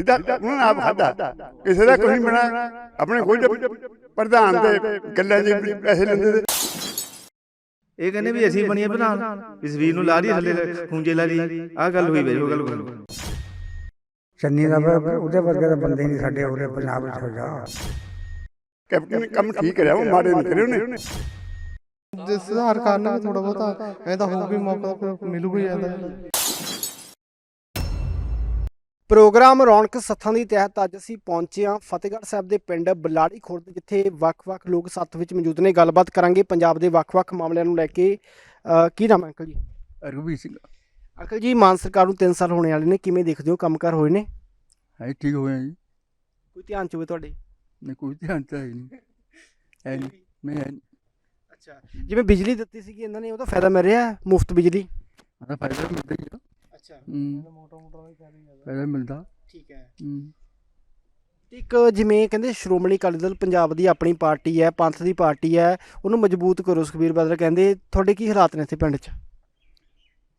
ਸਿੱਧਾ ਉਹਨਾਂ ਨੇ ਆਪ ਖਾਦਾ ਕਿਸੇ ਦਾ ਕੋਈ ਬਣਾ। ਆਪਣੇ ਕੋਈ ਪ੍ਰਧਾਨ ਦੇ ਗੱਲਾਂ ਜੀ ਪੈਸੇ ਲੈਂਦੇ ਤੇ ਇਹ ਕਹਿੰਦੇ ਵੀ ਅਸੀਂ ਬਣੀਏ ਪ੍ਰਧਾਨ। ਇਸ ਵੀਰ ਨੂੰ ਲਾ ਲਈ ਥੱਲੇ ਖੂੰਜੇ ਲਾ ਲਈ ਆਹ ਗੱਲ ਹੋਈ ਬਈ ਉਹ ਗੱਲ ਹੋਈ। ਚੰਨੀ ਦਾ ਉਹਦੇ ਵਰਗੇ ਤਾਂ ਬੰਦੇ ਨਹੀਂ ਸਾਡੇ ਉਰੇ ਪੰਜਾਬ ਵਿੱਚ ਹੈਗਾ। ਕੈਪਟਨ ਨੇ ਕੰਮ ਠੀਕ ਕਰਿਆ ਉਹ ਮਾੜੇ ਨਹੀਂ ਕਰੇ ਉਹਨੇ। ਜੇ ਸੁਧਾਰ ਕਰਨਾ ਥੋੜਾ ਬਹੁਤਾ ਐ ਤਾਂ ਹੋ ਵੀ ਮੌਕਾ ਮਿਲੂਗਾ ਹੀ ਜਾਂਦਾ ਪ੍ਰੋਗਰਾਮ ਰੌਣਕ ਸੱਥਾਂ ਦੀ ਤਹਿਤ ਅੱਜ ਅਸੀਂ ਪਹੁੰਚੇ ਹਾਂ ਫਤਿਹਗੜ੍ਹ ਸਾਹਿਬ ਦੇ ਪਿੰਡ ਬਲਾੜੀ ਖੁਰਦ ਜਿੱਥੇ ਵੱਖ-ਵੱਖ ਲੋਕ ਸੱਥ ਵਿੱਚ ਮੌਜੂਦ ਨੇ। ਗੱਲਬਾਤ ਕਰਾਂਗੇ ਪੰਜਾਬ ਦੇ ਵੱਖ-ਵੱਖ ਮਾਮਲਿਆਂ ਨੂੰ ਲੈ ਕੇ। ਕੀ ਨਾਮ ਹੈ ਅੰਕਲ ਜੀ? ਰਘਵੀਰ ਸਿੰਘ। ਅੰਕਲ ਜੀ ਮਾਨ ਸਰਕਾਰ ਨੂੰ 3 ਸਾਲ ਹੋਣੇ ਵਾਲੇ ਨੇ। ਕਿਵੇਂ ਦੇਖਦੇ ਹੋ? ਕੰਮਕਾਰ ਹੋਏ ਨੇ? ਹੈ ਠੀਕ ਹੋਇਆ ਜੀ। ਕੋਈ ਧਿਆਨ ਚ ਹੋਵੇ ਤੁਹਾਡੇ? ਨਹੀਂ ਕੋਈ ਧਿਆਨ ਹੈ ਨਹੀਂ। ਹੈ ਨਹੀਂ ਮੈਂ ਅੱਛਾ ਜਿਵੇਂ ਬਿਜਲੀ ਦਿੱਤੀ ਸੀਗੀ ਇਹਨਾਂ ਨੇ ਉਹਦਾ ਫਾਇਦਾ ਮਿਲ ਰਿਹਾ ਮੁਫਤ ਬਿਜਲੀ? ਆਦਾ ਫਾਇਦਾ ਮਿਲਦਾ ਹੀ ਆ। ਅੱਛਾ। ਹੂੰ, ਫਾਇਦਾ ਮਿਲਦਾ। ਠੀਕ ਹੈ। ਹੂੰ। ਇੱਕ ਜਿਵੇਂ ਕਹਿੰਦੇ ਸ਼੍ਰੋਮਣੀ ਅਕਾਲੀ ਦਲ ਪੰਜਾਬ ਦੀ ਆਪਣੀ ਪਾਰਟੀ ਹੈ ਪੰਥ ਦੀ ਪਾਰਟੀ ਹੈ ਉਹਨੂੰ ਮਜ਼ਬੂਤ ਕਰੋ ਸੁਖਬੀਰ ਬਾਦਲ। ਕਹਿੰਦੇ ਤੁਹਾਡੇ ਕੀ ਹਾਲਾਤ ਨੇ ਇੱਥੇ ਪਿੰਡ 'ਚ?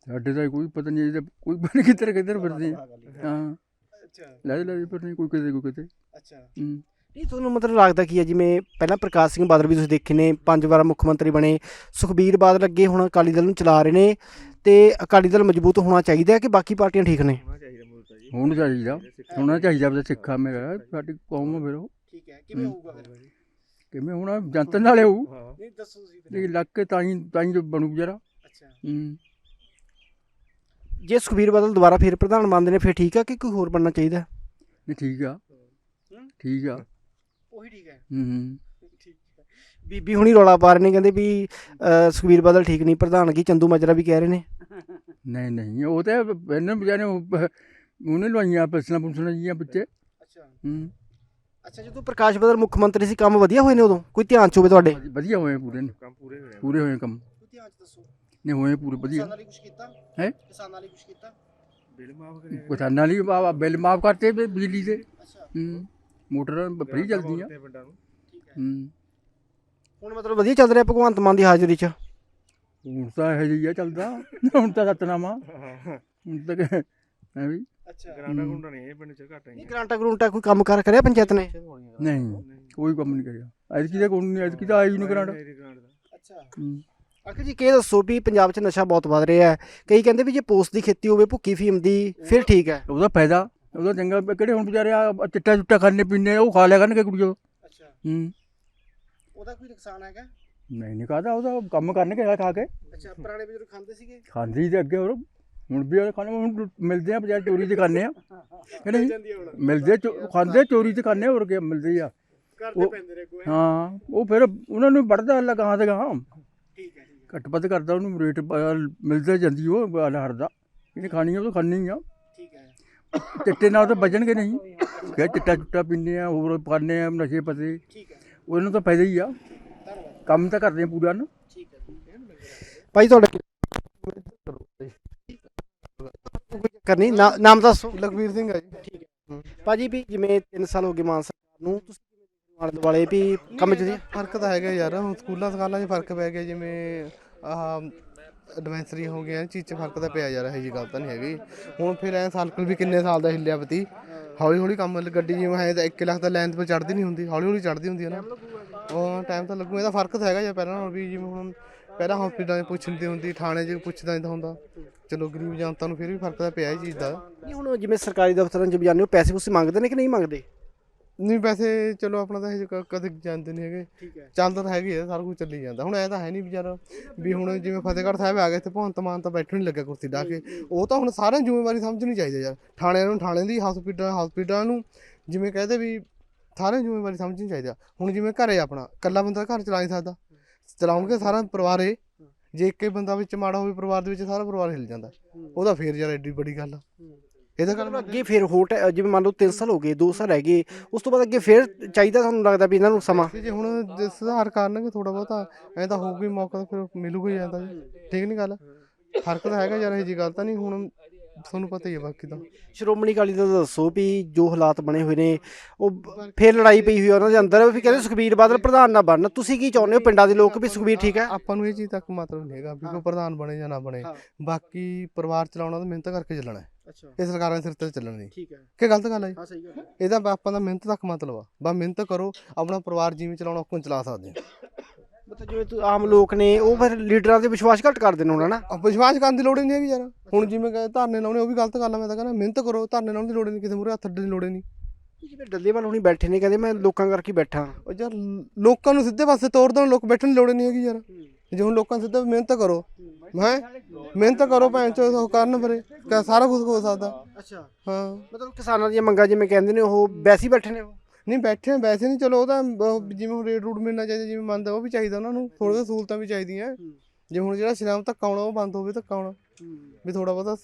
ਸਾਡੇ ਦਾ ਕੋਈ ਪਤਾ ਨਹੀਂ ਇਹਦਾ ਕੋਈ ਬਣ ਕਿੱਧਰ ਕਿੱਧਰ ਫਿਰਦੇ ਆ। ਹਾਂ। ਅੱਛਾ ਲੈ ਲੈ ਪਰ ਨਹੀਂ ਕੋਈ ਕਿਤੇ ਕੋਈ ਕਿਤੇ। ਅੱਛਾ। ਹੂੰ। ਨਹੀਂ ਤੁਹਾਨੂੰ ਮਤਲਬ ਲੱਗਦਾ ਕੀ ਹੈ ਜਿਵੇਂ ਪਹਿਲਾਂ ਪ੍ਰਕਾਸ਼ ਸਿੰਘ ਬਾਦਲ ਵੀ ਤੁਸੀਂ ਦੇਖੇ ਨੇ ਪੰਜ ਵਾਰ ਮੁੱਖ ਮੰਤਰੀ ਬਣੇ ਸੁਖਬੀਰ ਬਾਦਲ ਅੱਗੇ ਹੁਣ ਅਕਾਲੀ ਦਲ ਨੂੰ ਚਲਾ ਰਹੇ ਨੇ ਤੇ ਅਕਾਲੀ ਦਲ ਮਜ਼ਬੂਤ ਹੋਣਾ ਚਾਹੀਦਾ ਹੈ ਕਿ ਬਾਕੀ ਪਾਰਟੀਆਂ ਠੀਕ ਨੇ? ਹੋਣਾ ਚਾਹੀਦਾ ਹੋਣਾ ਚਾਹੀਦਾ ਵੀ ਸਿੱਖਾ ਮੇਰਾ ਸਾਡੀ ਕੌਮ ਆ ਫਿਰ ਉਹ। ਠੀਕ ਹੈ ਕਿਵੇਂ ਹੋਊਗਾ ਫਿਰ? ਕਿਵੇਂ ਹੋਣਾ? ਜਨਤਾ ਨਾਲੇ ਹੋਊ। ਨਹੀਂ ਦੱਸੋ ਤੁਸੀਂ ਲੱਗ ਕੇ ਤਾਂ ਹੀ ਤਾਂ ਹੀ ਬਣੂ ਜਰਾ। ਅੱਛਾ। ਹੂੰ। ਜੇ ਸੁਖਬੀਰ ਬਾਦਲ ਦੁਬਾਰਾ ਫਿਰ ਪ੍ਰਧਾਨ ਬਣਦੇ ਨੇ ਫਿਰ ਠੀਕ ਹੈ ਕਿ ਕੋਈ ਹੋਰ ਬਣਨਾ ਚਾਹੀਦਾ? ਨਹੀਂ ਠੀਕ ਆ। ਠੀਕ ਆ। ਉਹੀ ਠੀਕ ਹੈ। ਹੂੰ ਹੂੰ। ਠੀਕ ਹੈ। ਬੀਬੀ ਹੁਣੀ ਰੌਲਾ ਪਾ ਰਹੇ ਨੇ ਕਹਿੰਦੇ ਵੀ ਅਹ, ਸੁਖਬੀਰ ਬਾਦਲ ਠੀਕ ਨਹੀਂ ਪ੍ਰਧਾਨਗੀ ਚੰਦੂ ਮਾਜਰਾ ਵੀ ਕਹਿ ਰਹੇ ਨੇ। ਨਹੀਂ ਨਹੀਂ ਉਹ ਤਾਂ ਇਹਨਾਂ ਵਿਚਾਰੇ ਉਹਨੇ ਲਵਾਈਆਂ ਪਸਣਾ ਪੁਸਣਾ ਜੀਆਂ ਪਿੱਛੇ। ਅੱਛਾ। ਹੂੰ। ਅੱਛਾ ਜਦੋਂ ਪ੍ਰਕਾਸ਼ ਬਾਦਲ ਮੁੱਖ ਮੰਤਰੀ ਸੀ ਕੰਮ ਵਧੀਆ ਹੋਏ ਨੇ ਉਦੋਂ? ਕੋਈ ਧਿਆਨ ਚ ਹੋਵੇ ਤੁਹਾਡੇ? ਵਧੀਆ ਹੋਏ ਪੂਰੇ ਨੇ। ਕੰਮ ਪੂਰੇ ਹੋਏ ਪੂਰੇ ਹੋਏ ਕੰਮ। ਕੋਈ ਧਿਆਨ ਚ ਦੱਸੋ। ਨੇ ਹੋਏ ਪੂਰੇ ਵਧੀਆ। ਲਈ ਕੁਝ ਕੀਤਾ? ਹੈਂ? ਕਿਸਾਨਾਂ ਲਈ ਕੁਝ ਕੀਤਾ? ਬਿੱਲ ਮਾਫ ਕਰਿਆ। ਕਿਸਾਨਾਂ ਲਈ ਬਾਬਾ ਬਿੱਲ ਮਾਫ ਕਰਤੇ ਵੀ ਬਿਜਲੀ ਦੇ। ਅੱਛਾ। ਹੂੰ। ਮੋਟਰਾਂ ਫ੍ਰੀ ਚੱਲਦੀਆਂ ਹੈ। ਹੁਣ ਮਤਲਬ ਵਧੀਆ ਚੱਲ ਰਿਹਾ ਭਗਵੰਤ ਮਾਨ ਦੀ ਹਾਜ਼ਰੀ ਚ। ਹੁਣ ਤਾਂ ਇਹੋ ਜਿਹਾ ਚੱਲਦਾ ਹੁਣ ਤਾਂ ਸਤਨਾਮਾ। ਹੁਣ ਤੱਕ ਹੈ ਵੀ? ਅੱਛਾ। ਗਰਾਂਡਾ ਗੁੰਡਾ ਨਹੀਂ ਇਹ ਪਿੰਡ ਚ ਘੱਟ ਨਹੀਂ ਨਹੀਂ ਗ੍ਰਾਂਟਾ ਗਰੂੰਟਾ ਕੋਈ ਕੰਮ ਕਾਰ ਕਰਿਆ ਪੰਚਾਇਤ ਨੇ? ਨਹੀਂ ਕੋਈ ਕੰਮ ਨਹੀਂ ਕਰਿਆ। ਐਤਕੀ ਦਾ ਕੋਈ ਨਹੀਂ ਐਤਕੀ ਤਾਂ ਆਈ ਨਹੀਂ ਕਰਾਂਡਾ ਅੱਛਾ। ਅੰਕਲ ਜੀ ਕੀ ਦੱਸੋ ਵੀ ਪੰਜਾਬ 'ਚ ਨਸ਼ਾ ਬਹੁਤ ਵੱਧ ਰਿਹਾ ਹੈ। ਕਈ ਕਹਿੰਦੇ ਵੀ ਜੇ ਪੋਸਟ ਦੀ ਖੇਤੀ ਹੋਵੇ ਭੁੱਕੀ ਫੀਮ ਦੀ ਫਿਰ ਠੀਕ ਹੈ। ਉਹਦਾ ਫਾਇਦਾ ਉਹਦਾ ਚੰਗਾ ਕਿਹੜੇ ਹੁਣ ਵਿਚਾਰੇ ਆ ਚਿੱਟਾ ਚੁੱਟਾ ਖਾਣੇ ਪੀਣੇ ਉਹ ਖਾ ਲਿਆ ਕਰਨਗੇ ਕੁੜੀਓ। ਅੱਛਾ। ਹੂੰ। ਉਹਦਾ ਕੋਈ ਨੁਕਸਾਨ ਹੈਗਾ? ਨਹੀਂ ਨਹੀਂ ਕਾਹਦਾ ਉਹਦਾ ਕੰਮ ਕਰਨਗੇ ਖਾ ਕੇ। ਅੱਛਾ ਪੁਰਾਣੇ ਬਜ਼ੁਰਗ ਖਾਂਦੇ ਸੀਗੇ? ਖਾਂਦੀ ਤੇ ਅੱਗੇ ਹੋਰ ਹੁਣ ਵੀ ਉਹ ਖਾਣੇ ਹੁਣ ਮਿਲਦੇ ਆ ਬਜਾਏ ਚੋਰੀ ਤੇ ਖਾਂਦੇ ਆ। ਨਹੀਂ ਮਿਲਦੇ ਖਾਂਦੇ ਚੋਰੀ ਤੇ ਖਾਂਦੇ ਹੋਰ ਕੀ ਮਿਲਦੇ ਆ। ਕਰਦੇ ਉਹ- ਪੈਂਦੇ ਨੇ ਕੋਈ। ਹਾਂ ਉਹ ਫਿਰ ਉਹਨਾਂ ਨੂੰ ਵੱਢਦਾ ਅੱਲਾ ਗਾਂ ਤੇ ਗਾਂ ਠੀਕ ਹੈ ਘੱਟ ਕਰਦਾ ਉਹਨੂੰ ਰੇਟ ਮਿਲਦਾ ਜਾਂਦੀ ਉਹ ਹਰਦਾ ਇਹਨੇ ਖਾਣੀ ਆ ਉਹ ਤਾਂ ਖਾਣੀ ਆ। ਠੀਕ ਹੈ। ਚਿੱਟੇ ਨਾਲ ਤਾਂ ਬਚਣਗੇ ਨਹੀਂ। ਕਿ ਚਿੱਟਾ ਚੁੱਟਾ ਪੀਂਦੇ ਆ ਹੋਰ ਪਾਉਂਦੇ ਆ ਨਸ਼ੇ ਪਤੇ। ਠੀਕ ਹੈ। ਉਹਨਾਂ ਤਾਂ ਫਾਇਦਾ ਹੀ ਆ। ਧੰਨਵਾਦ। ਕੰਮ ਤਾਂ ਕਰਦੇ ਆ ਪੂਰਾ ਨਾ। ਠੀਕ ਹੈ। ਭਾਈ ਤੁਹਾਡਾ ਕੋਈ ਚੱਕਰ ਨਹੀਂ। ਨਾ- ਨਾਮ ਦੱਸੋ ਲਖਵੀਰ ਸਿੰਘ ਆ ਜੀ। ਭਾਜੀ ਵੀ ਜਿਵੇਂ 3 ਸਾਲ ਹੋ ਗਏ ਮਾਨ ਸਰਕਾਰ ਨੂੰ ਤੁਸੀਂ ਕਿਵੇਂ ਦੇਖਦੇ ਹੋ ਆਲੇ ਦੁਆਲੇ ਵੀ ਕੰਮ ਚ ਫ਼ਰਕ ਤਾਂ ਹੈਗਾ ਯਾਰ। ਹੁਣ ਸਕੂਲਾਂ ਸਕਾਲਾਂ 'ਚ ਫ਼ਰਕ ਪੈ ਗਿਆ। ਜਿਵੇਂ ਆਹ ਐਡਵੈਂਸਰੀ ਹੋ ਗਿਆ ਚੀਜ਼ 'ਚ ਫ਼ਰਕ ਤਾਂ ਪਿਆ ਜਾ ਰਿਹਾ, ਇਹ ਜੀ ਗੱਲ ਤਾਂ ਨਹੀਂ ਹੈਗੀ। ਹੁਣ ਫਿਰ ਐ ਸਾਲਕਲ ਵੀ ਕਿੰਨੇ ਸਾਲ ਦਾ ਹਿੱਲਿਆ ਪਤੀ। ਹੌਲੀ ਹੌਲੀ ਕੰਮ ਗੱਡੀ ਜਿਵੇਂ ਹੈ ਤਾਂ 1 ਲੱਖ ਦਾ ਲਾਈਨ ਤੇ ਚੜਦੀ ਨਹੀਂ ਹੁੰਦੀ ਹੌਲੀ ਹੌਲੀ ਚੜਦੀ ਹੁੰਦੀ ਹੈ ਨਾ। ਉਹ ਟਾਈਮ ਤਾਂ ਲੱਗੂ, ਇਹਦਾ ਫ਼ਰਕ ਤਾਂ ਹੈਗਾ ਯਾਰ ਪਹਿਲਾਂ ਨਾਲੋਂ ਵੀ ਜਿਵੇਂ ਹੁਣ ਪਹਿਲਾਂ ਹਸਪੀਟਲਾਂ 'ਚ ਪੁੱਛਦੀ ਹੁੰਦੀ, ਥਾਣੇ 'ਚ ਪੁੱਛਦਾ ਨਹੀਂ ਹੁੰਦਾ। ਚਲੋ ਗਰੀਬ ਜਨਤਾ ਨੂੰ ਫਿਰ ਵੀ ਫ਼ਰਕ ਤਾਂ ਪਿਆ ਇਹ ਚੀਜ਼ ਦਾ। ਨਹੀਂ, ਹੁਣ ਜਿਵੇਂ ਸਰਕਾਰੀ ਦਫ਼ਤਰਾਂ 'ਚ ਵੀ ਜਾਂਦੇ ਹੋ ਪੈਸੇ ਪੂਸੇ ਮੰਗਦੇ ਨੇ ਕਿ ਨਹੀਂ ਮੰਗਦੇ? ਨਹੀਂ ਵੈਸੇ ਚਲੋ ਆਪਣਾ ਤਾਂ ਇਹ ਕ- ਕਦੇ ਜਾਂਦੇ ਨਹੀਂ ਹੈਗੇ। ਠੀਕ ਹੈ। ਚੱਲਦਾ ਤਾਂ ਹੈਗੀ ਆ ਸਾਰਾ ਕੁਝ ਚੱਲੀ ਜਾਂਦਾ। ਹੁਣ ਐ ਤਾਂ ਹੈ ਨਹੀਂ ਵਿਚਾਰਾ ਵੀ ਹੁਣ ਜਿਵੇਂ ਫਤਿਹਗੜ੍ਹ ਸਾਹਿਬ ਆ ਗਏ ਤੇ ਭਗਵੰਤ ਮਾਨ ਤਾਂ ਬੈਠਣ ਨਹੀਂ ਲੱਗਾ ਕੁਰਸੀ ਢਾ ਕੇ। ਉਹ ਤਾਂ ਹੁਣ ਸਾਰਿਆਂ ਨੂੰ ਜ਼ਿੰਮੇਵਾਰੀ ਸਮਝਣੀ ਚਾਹੀਦੀ ਯਾਰ। ਥਾਣਿਆਂ ਨੂੰ ਥਾਣੇ ਦੀ ਹਸਪੀਟਲ ਹਸਪੀਟਲਾਂ ਨੂੰ ਜਿਵੇਂ ਕਹਦੇ ਵੀ ਸਾਰਿਆਂ ਨੂੰ ਜ਼ਿੰਮੇਵਾਰੀ ਸਮਝਣੀ ਚਾਹੀਦੀ ਆ। ਹੁਣ ਜਿਵੇਂ ਘਰੇ ਆਪਣਾ ਇਕੱਲਾ ਬੰਦਾ ਘਰ ਚਲਾ ਨਹੀਂ ਸਕਦਾ। ਚਲਾਉਣਗੇ ਸਾਰਾ ਪਰਿਵਾਰ ਏ ਜੇ ਇੱਕ ਹੀ ਬੰਦਾ ਵਿੱਚ ਮਾੜਾ ਹੋਵੇ ਪਰਿਵਾਰ ਦੇ ਵਿੱਚ ਸਾਰਾ ਪਰਿਵਾਰ ਹਿੱਲ ਜਾਂਦਾ। ਉਹਦਾ ਫੇਰ ਯਾਰ ਐਡੀ ਵੱਡੀ ਗੱਲ ਆ। ਇਹਦਾ ਗੱਲ ਅੱਗੇ ਫਿਰ ਹੋਰ ਟੈ- ਜਿਵੇਂ ਮੰਨ ਲਓ 3 ਸਾਲ ਹੋ ਗਏ 2 ਸਾਲ ਰਹਿ ਗਏ ਉਸ ਤੋਂ ਬਾਅਦ ਅੱਗੇ ਫਿਰ ਚਾਹੀਦਾ ਤੁਹਾਨੂੰ ਲੱਗਦਾ ਵੀ ਇਹਨਾਂ ਨੂੰ ਸਮਾਂ। ਜੇ ਹੁਣ ਜੇ ਸੁਧਾਰ ਕਰਨਗੇ ਥੋੜਾ ਬਹੁਤਾ ਐ ਤਾਂ ਹੋਊਗੀ ਮੌਕਾ ਤਾਂ ਫਿਰ ਮਿਲੂਗਾ ਹੀ ਜਾਂਦਾ ਜੀ ਠੀਕ ਨਹੀਂ ਗੱਲ? ਫ਼ਰਕ ਤਾਂ ਹੈਗਾ ਯਾਰ ਇਹ ਜੀ ਗੱਲ ਤਾਂ ਨਹੀਂ ਹੁਣ ਤੁਹਾਨੂੰ ਪਤਾ ਹੀ ਹੈ ਬਾਕੀ ਤਾਂ। ਸ਼੍ਰੋਮਣੀ ਅਕਾਲੀ ਦਲ ਦਾ ਦੱਸੋ ਵੀ ਜੋ ਹਾਲਾਤ ਬਣੇ ਹੋਏ ਨੇ ਉਹ ਫਿਰ ਲੜਾਈ ਪਈ ਹੋਈ ਉਹਨਾਂ ਦੇ ਅੰਦਰ ਵੀ ਕਹਿੰਦੇ ਸੁਖਬੀਰ ਬਾਦਲ ਪ੍ਰਧਾਨ ਨਾ ਬਣਨ। ਤੁਸੀਂ ਕੀ ਚਾਹੁੰਦੇ ਹੋ ਪਿੰਡਾਂ ਦੇ ਲੋਕ ਵੀ ਸੁਖਬੀਰ ਠੀਕ ਹੈ? ਆਪਾਂ ਨੂੰ ਇਹ ਚੀਜ਼ ਤੱਕ ਮਤਲਬ ਨਹੀਂ ਹੈਗਾ ਵੀ ਕੋਈ ਪ੍ਰਧਾਨ ਬਣੇ ਜਾਂ ਨਾ ਬਣੇ। ਬਾਕੀ ਪਰਿਵਾਰ ਚਲਾਉਣਾ ਤਾਂ ਮਿਹਨਤ ਕਰਕੇ ਚੱਲਣਾ ਹੈ। ਅੱਛਾ। ਇਹ ਸਰਕਾਰਾਂ ਦੇ ਸਿਰ ਤੇ ਚੱਲਣ ਦੀ ਠੀਕ ਹੈ। ਕੀ ਗਲਤ ਗੱਲ ਹੈ ਜੀ? ਹਾਂ ਸਹੀ ਗੱਲ ਹੈ। ਇਹਦਾ ਬ- ਆਪਾਂ ਦਾ ਮਿਹਨਤ ਤੱਕ ਮਤਲਬ ਆ ਬਸ ਮਿਹਨਤ ਕਰੋ ਆਪਣਾ ਪਰਿਵਾਰ ਜਿਵੇਂ ਚਲਾਉਣਾ ਉਹ ਚਲਾ ਸਕਦੇ ਆ ਮਤਲਬ ਜਿਵੇਂ ਤੂੰ ਆਮ ਲੋਕ ਨੇ ਉਹ ਫਿਰ ਲੀਡਰਾਂ ਤੇ ਵਿਸ਼ਵਾਸ ਘੱਟ ਨੇ ਉਹਨਾਂ ਨਾ। ਆ ਵਿਸ਼ਵਾਸ ਕਰਨ ਦੀ ਲੋੜ ਹੀ ਨਹੀਂ ਹੈਗੀ ਯਾਰ। ਹੁਣ ਜਿਵੇਂ ਕਹੇ ਧਰਨੇ ਲਾਉਣੇ ਉਹ ਵੀ ਗਲਤ ਗੱਲ ਆ ਮੈਂ ਤਾਂ ਕਹਿੰਦਾ ਮਿਹਨਤ ਕਰੋ ਧਰਨੇ ਲਾਉਣ ਦੀ ਲੋੜ ਨਹੀਂ ਕਿਸੇ ਮੂਰੇ ਹੱਥ ਅੱਡਣ ਦੀ ਲੋੜ ਨਹੀਂ। ਜਿਵੇਂ ਡੱਲੇਵਾਲ ਹੁਣੀ ਬੈਠੇ ਨੇ ਕਹਿੰਦੇ ਮੈਂ ਲੋਕਾਂ ਕਰਕੇ ਬੈਠਾ। ਉਹ ਯਾਰ ਲੋਕਾਂ ਨੂੰ ਸਿੱਧੇ ਪਾਸੇ ਤੋੜ ਦੇਣ ਲੋਕ ਬੈਠਣ ਦੀ ਲੋੜ ਨਹੀਂ ਹੈਗੀ ਯਾਰ। ਜੇ ਹੁਣ ਲੋਕਾਂ ਨੂੰ ਸਿੱਧੇ ਮਿਹਨਤ ਕਰੋ ਹੈ ਮਿਹਨਤ ਕਰੋ ਭੈਣ ਚੋ ਉਹ ਕਰਨ ਫਰੇ ਕਿਆ ਸਾਰਾ ਕੁਝ ਹੋ ਸਕਦਾ। ਅੱਛਾ। ਹਾਂ। ਮਤਲਬ ਕਿਸਾਨਾਂ ਦੀਆਂ ਮੰਗਾਂ ਜਿਵੇਂ ਕਹਿੰਦੇ ਨੇ ਉਹ ਵੈਸੇ ਬੈਠੇ ਨੇ? ਉਹ ਨਹੀਂ ਬੈਠੇ ਵੈਸੇ ਨਹੀਂ ਚਲੋ ਉਹ ਤਾਂ ਜਿਵੇਂ ਹੁਣ ਰੇਟ ਰੂਟ ਮਿਲਣਾ ਚਾਹੀਦਾ ਜਿਵੇਂ ਮੰਨਦਾ ਉਹ ਵੀ ਚਾਹੀਦਾ ਉਹਨਾਂ ਨੂੰ ਥੋੜ੍ਹੀਆਂ ਸਹੂਲਤਾਂ ਵੀ ਚਾਹੀਦੀਆਂ। ਜੇ ਹੁਣ ਜਿਹੜਾ ਸ਼ਰਾਮ ਧੱਕਾ ਆਉਣਾ ਉਹ ਬੰਦ ਹੋਵੇ ਧੱਕਾ ਆਉਣਾ। ਵੀ ਥੋੜਾ ਬਹੁਤਾ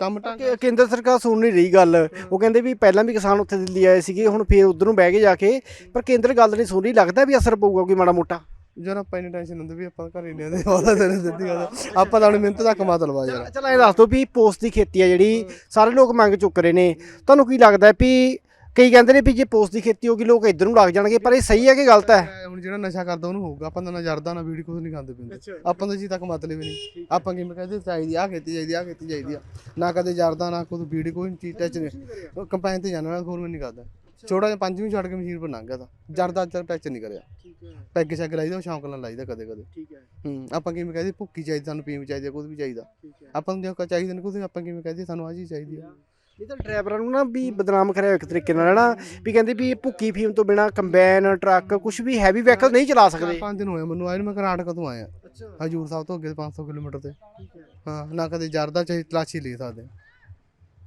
ਕੰਮ ਕਿ ਕੇਂਦਰ ਸਰਕਾਰ ਸੁਣ ਨਹੀਂ ਰਹੀ ਗੱਲ। ਉਹ ਕਹਿੰਦੇ ਵੀ ਪਹਿਲਾਂ ਵੀ ਕਿਸਾਨ ਉੱਥੇ ਦਿੱਲੀ ਆਏ ਸੀਗੇ ਹੁਣ ਫੇਰ ਉਧਰ ਨੂੰ ਬਹਿ ਕੇ ਜਾ ਕੇ ਪਰ ਕੇਂਦਰ ਗੱਲ ਨਹੀਂ ਸੁਣ ਰਹੀ ਲੱਗਦਾ ਵੀ ਅਸਰ ਪਊਗਾ ਕੋਈ ਮਾੜਾ ਮੋਟਾ। ਯਾਰ ਆਪਾਂ ਇੰਨੀ ਟੈਨਸ਼ਨ ਹੁੰਦੀ ਵੀ ਆਪਾਂ ਘਰੇ ਨਹੀਂ ਆਉਂਦੇ ਉਹਦਾ ਤੇਰੇ ਸਿੱਧੀ ਗੱਲ ਆ। ਆਪਾਂ ਤਾਂ ਆਪਣੀ ਮਿਹਨਤ ਦਾ ਕਮਾ ਤਲਵਾ ਯਾਰ। ਚਲ ਐਂ ਦੱਸ ਦੋ ਵੀ ਪੋਸਟ ਦੀ ਖੇਤੀ ਆ ਜਿਹੜੀ ਸਾਰੇ ਲੋਕ ਮੰਗ ਚੁੱਕ ਰਹੇ ਨੇ। ਤੁਹਾਨੂੰ ਕੀ ਲੱਗਦਾ ਵੀ ਕਈ ਕਹਿੰਦੇ ਨੇ ਵੀ ਜੇ ਪੋਸਟ ਦੀ ਖੇਤੀ ਹੋਗੀ ਲੋਕ ਇੱਧਰ ਨੂੰ ਲੱਗ ਜਾਣਗੇ ਪਰ ਇਹ ਸਹੀ ਹੈ ਕਿ ਗਲਤ ਹੈ ਹੁਣ ਜਿਹੜਾ ਨਸ਼ਾ ਕਰਦਾ ਉਹਨੂੰ ਹੋਊਗਾ ਆਪਾਂ ਤਾਂ ਨਾ ਜਰਦਾ ਨਾ ਵੀੜੀ ਕੁਝ ਨਹੀਂ ਖਾਂਦੇ ਪੀਂਦੇ। ਆਪਾਂ ਤਾਂ ਜੀ ਤੱਕ ਮਤਲਬ ਹੀ ਨਹੀਂ। ਆਪਾਂ ਕਿਵੇਂ ਕਹਿੰਦੇ ਚਾਹੀਦੀ ਆ ਖੇਤੀ ਚਾਹੀਦੀ ਆ ਖੇਤੀ ਚਾਹੀਦੀ ਆ। ਨਾ ਕਦੇ ਜਰਦਾ ਨਾ ਕੋਈ ਵੀੜੀ ਕੋਈ ਚੀਜ਼ ਟੱਚ ਨਹੀਂ। ਕੰਪਾਈਨ ਤੇ ਜਾਣਾ ਹੋਰ ਮੈਂ ਨਹੀਂ ਕਰਦਾ। ਛੋਟਾ ਜਿਹਾ ਪੰਜਵੀਂ ਛੱਡ ਕੇ ਮਸ਼ੀਨ ਪਰ ਲੰਘ ਗਿਆ ਤਾਂ। ਜਰਦਾ ਤੱਕ ਟੱਚ ਨਹੀਂ ਕਰਿਆ। ਪੈਗ ਸ਼ੈਗ ਲਾਈਦਾ ਸ਼ੌਂਕ ਨਾਲ ਲਾਈਦਾ ਕਦੇ ਕਦੇ। ਠੀਕ ਹੈ। ਹੂੰ ਆਪਾਂ ਕਿਵੇਂ ਕਹਦੇ ਭੁੱਕੀ ਚਾਹੀਦੀ ਸਾਨੂੰ ਪੀਣ ਚਾਹੀਦੀ ਕੁਝ ਵੀ ਚਾਹੀਦਾ। ਆਪਾਂ ਨੂੰ ਜੇ ਚਾਹੀਦਾ ਨਹੀਂ ਕੁਝ ਆਪਾਂ ਕਿਵੇਂ ਕਹਦੇ ਸਾਨੂੰ ਆ ਚੀਜ਼ ਚਾਹੀਦੀ ਆ ਇਹ ਤਾਂ ਡਰਾਈਵਰਾਂ ਨੂੰ ਨਾ ਵੀ ਬਦਨਾਮ ਕਰਿਆ ਇੱਕ ਤਰੀਕੇ ਨਾਲ ਨਾ ਵੀ ਕਹਿੰਦੇ ਵੀ ਇਹ ਭੁੱਕੀ ਫੀਮ ਤੋਂ ਬਿਨਾ ਕੰਬਾਈਨ ਟਰੱਕ ਕੁਝ ਵੀ ਹੈਵੀ ਵਹੀਕਲ ਨਹੀਂ ਚਲਾ ਸਕਦੇ। ਪੰਜ ਦਿਨ ਹੋਏ ਮੈਨੂੰ ਆਏ ਨੂੰ ਮੈਂ ਕਰਨਾਟਕ ਤੋਂ ਆਇਆ। ਅੱਛਾ। ਹਜੂਰ ਸਾਹਿਬ ਤੋਂ ਅੱਗੇ 500 ਕਿਲੋਮੀਟਰ ਤੇ। ਹਾਂ। ਨਾ ਕਦੇ ਜਰਦਾ ਚਾਹੀ ਤਲਾਸ਼ੀ ਲੈ ਸਕਦੇ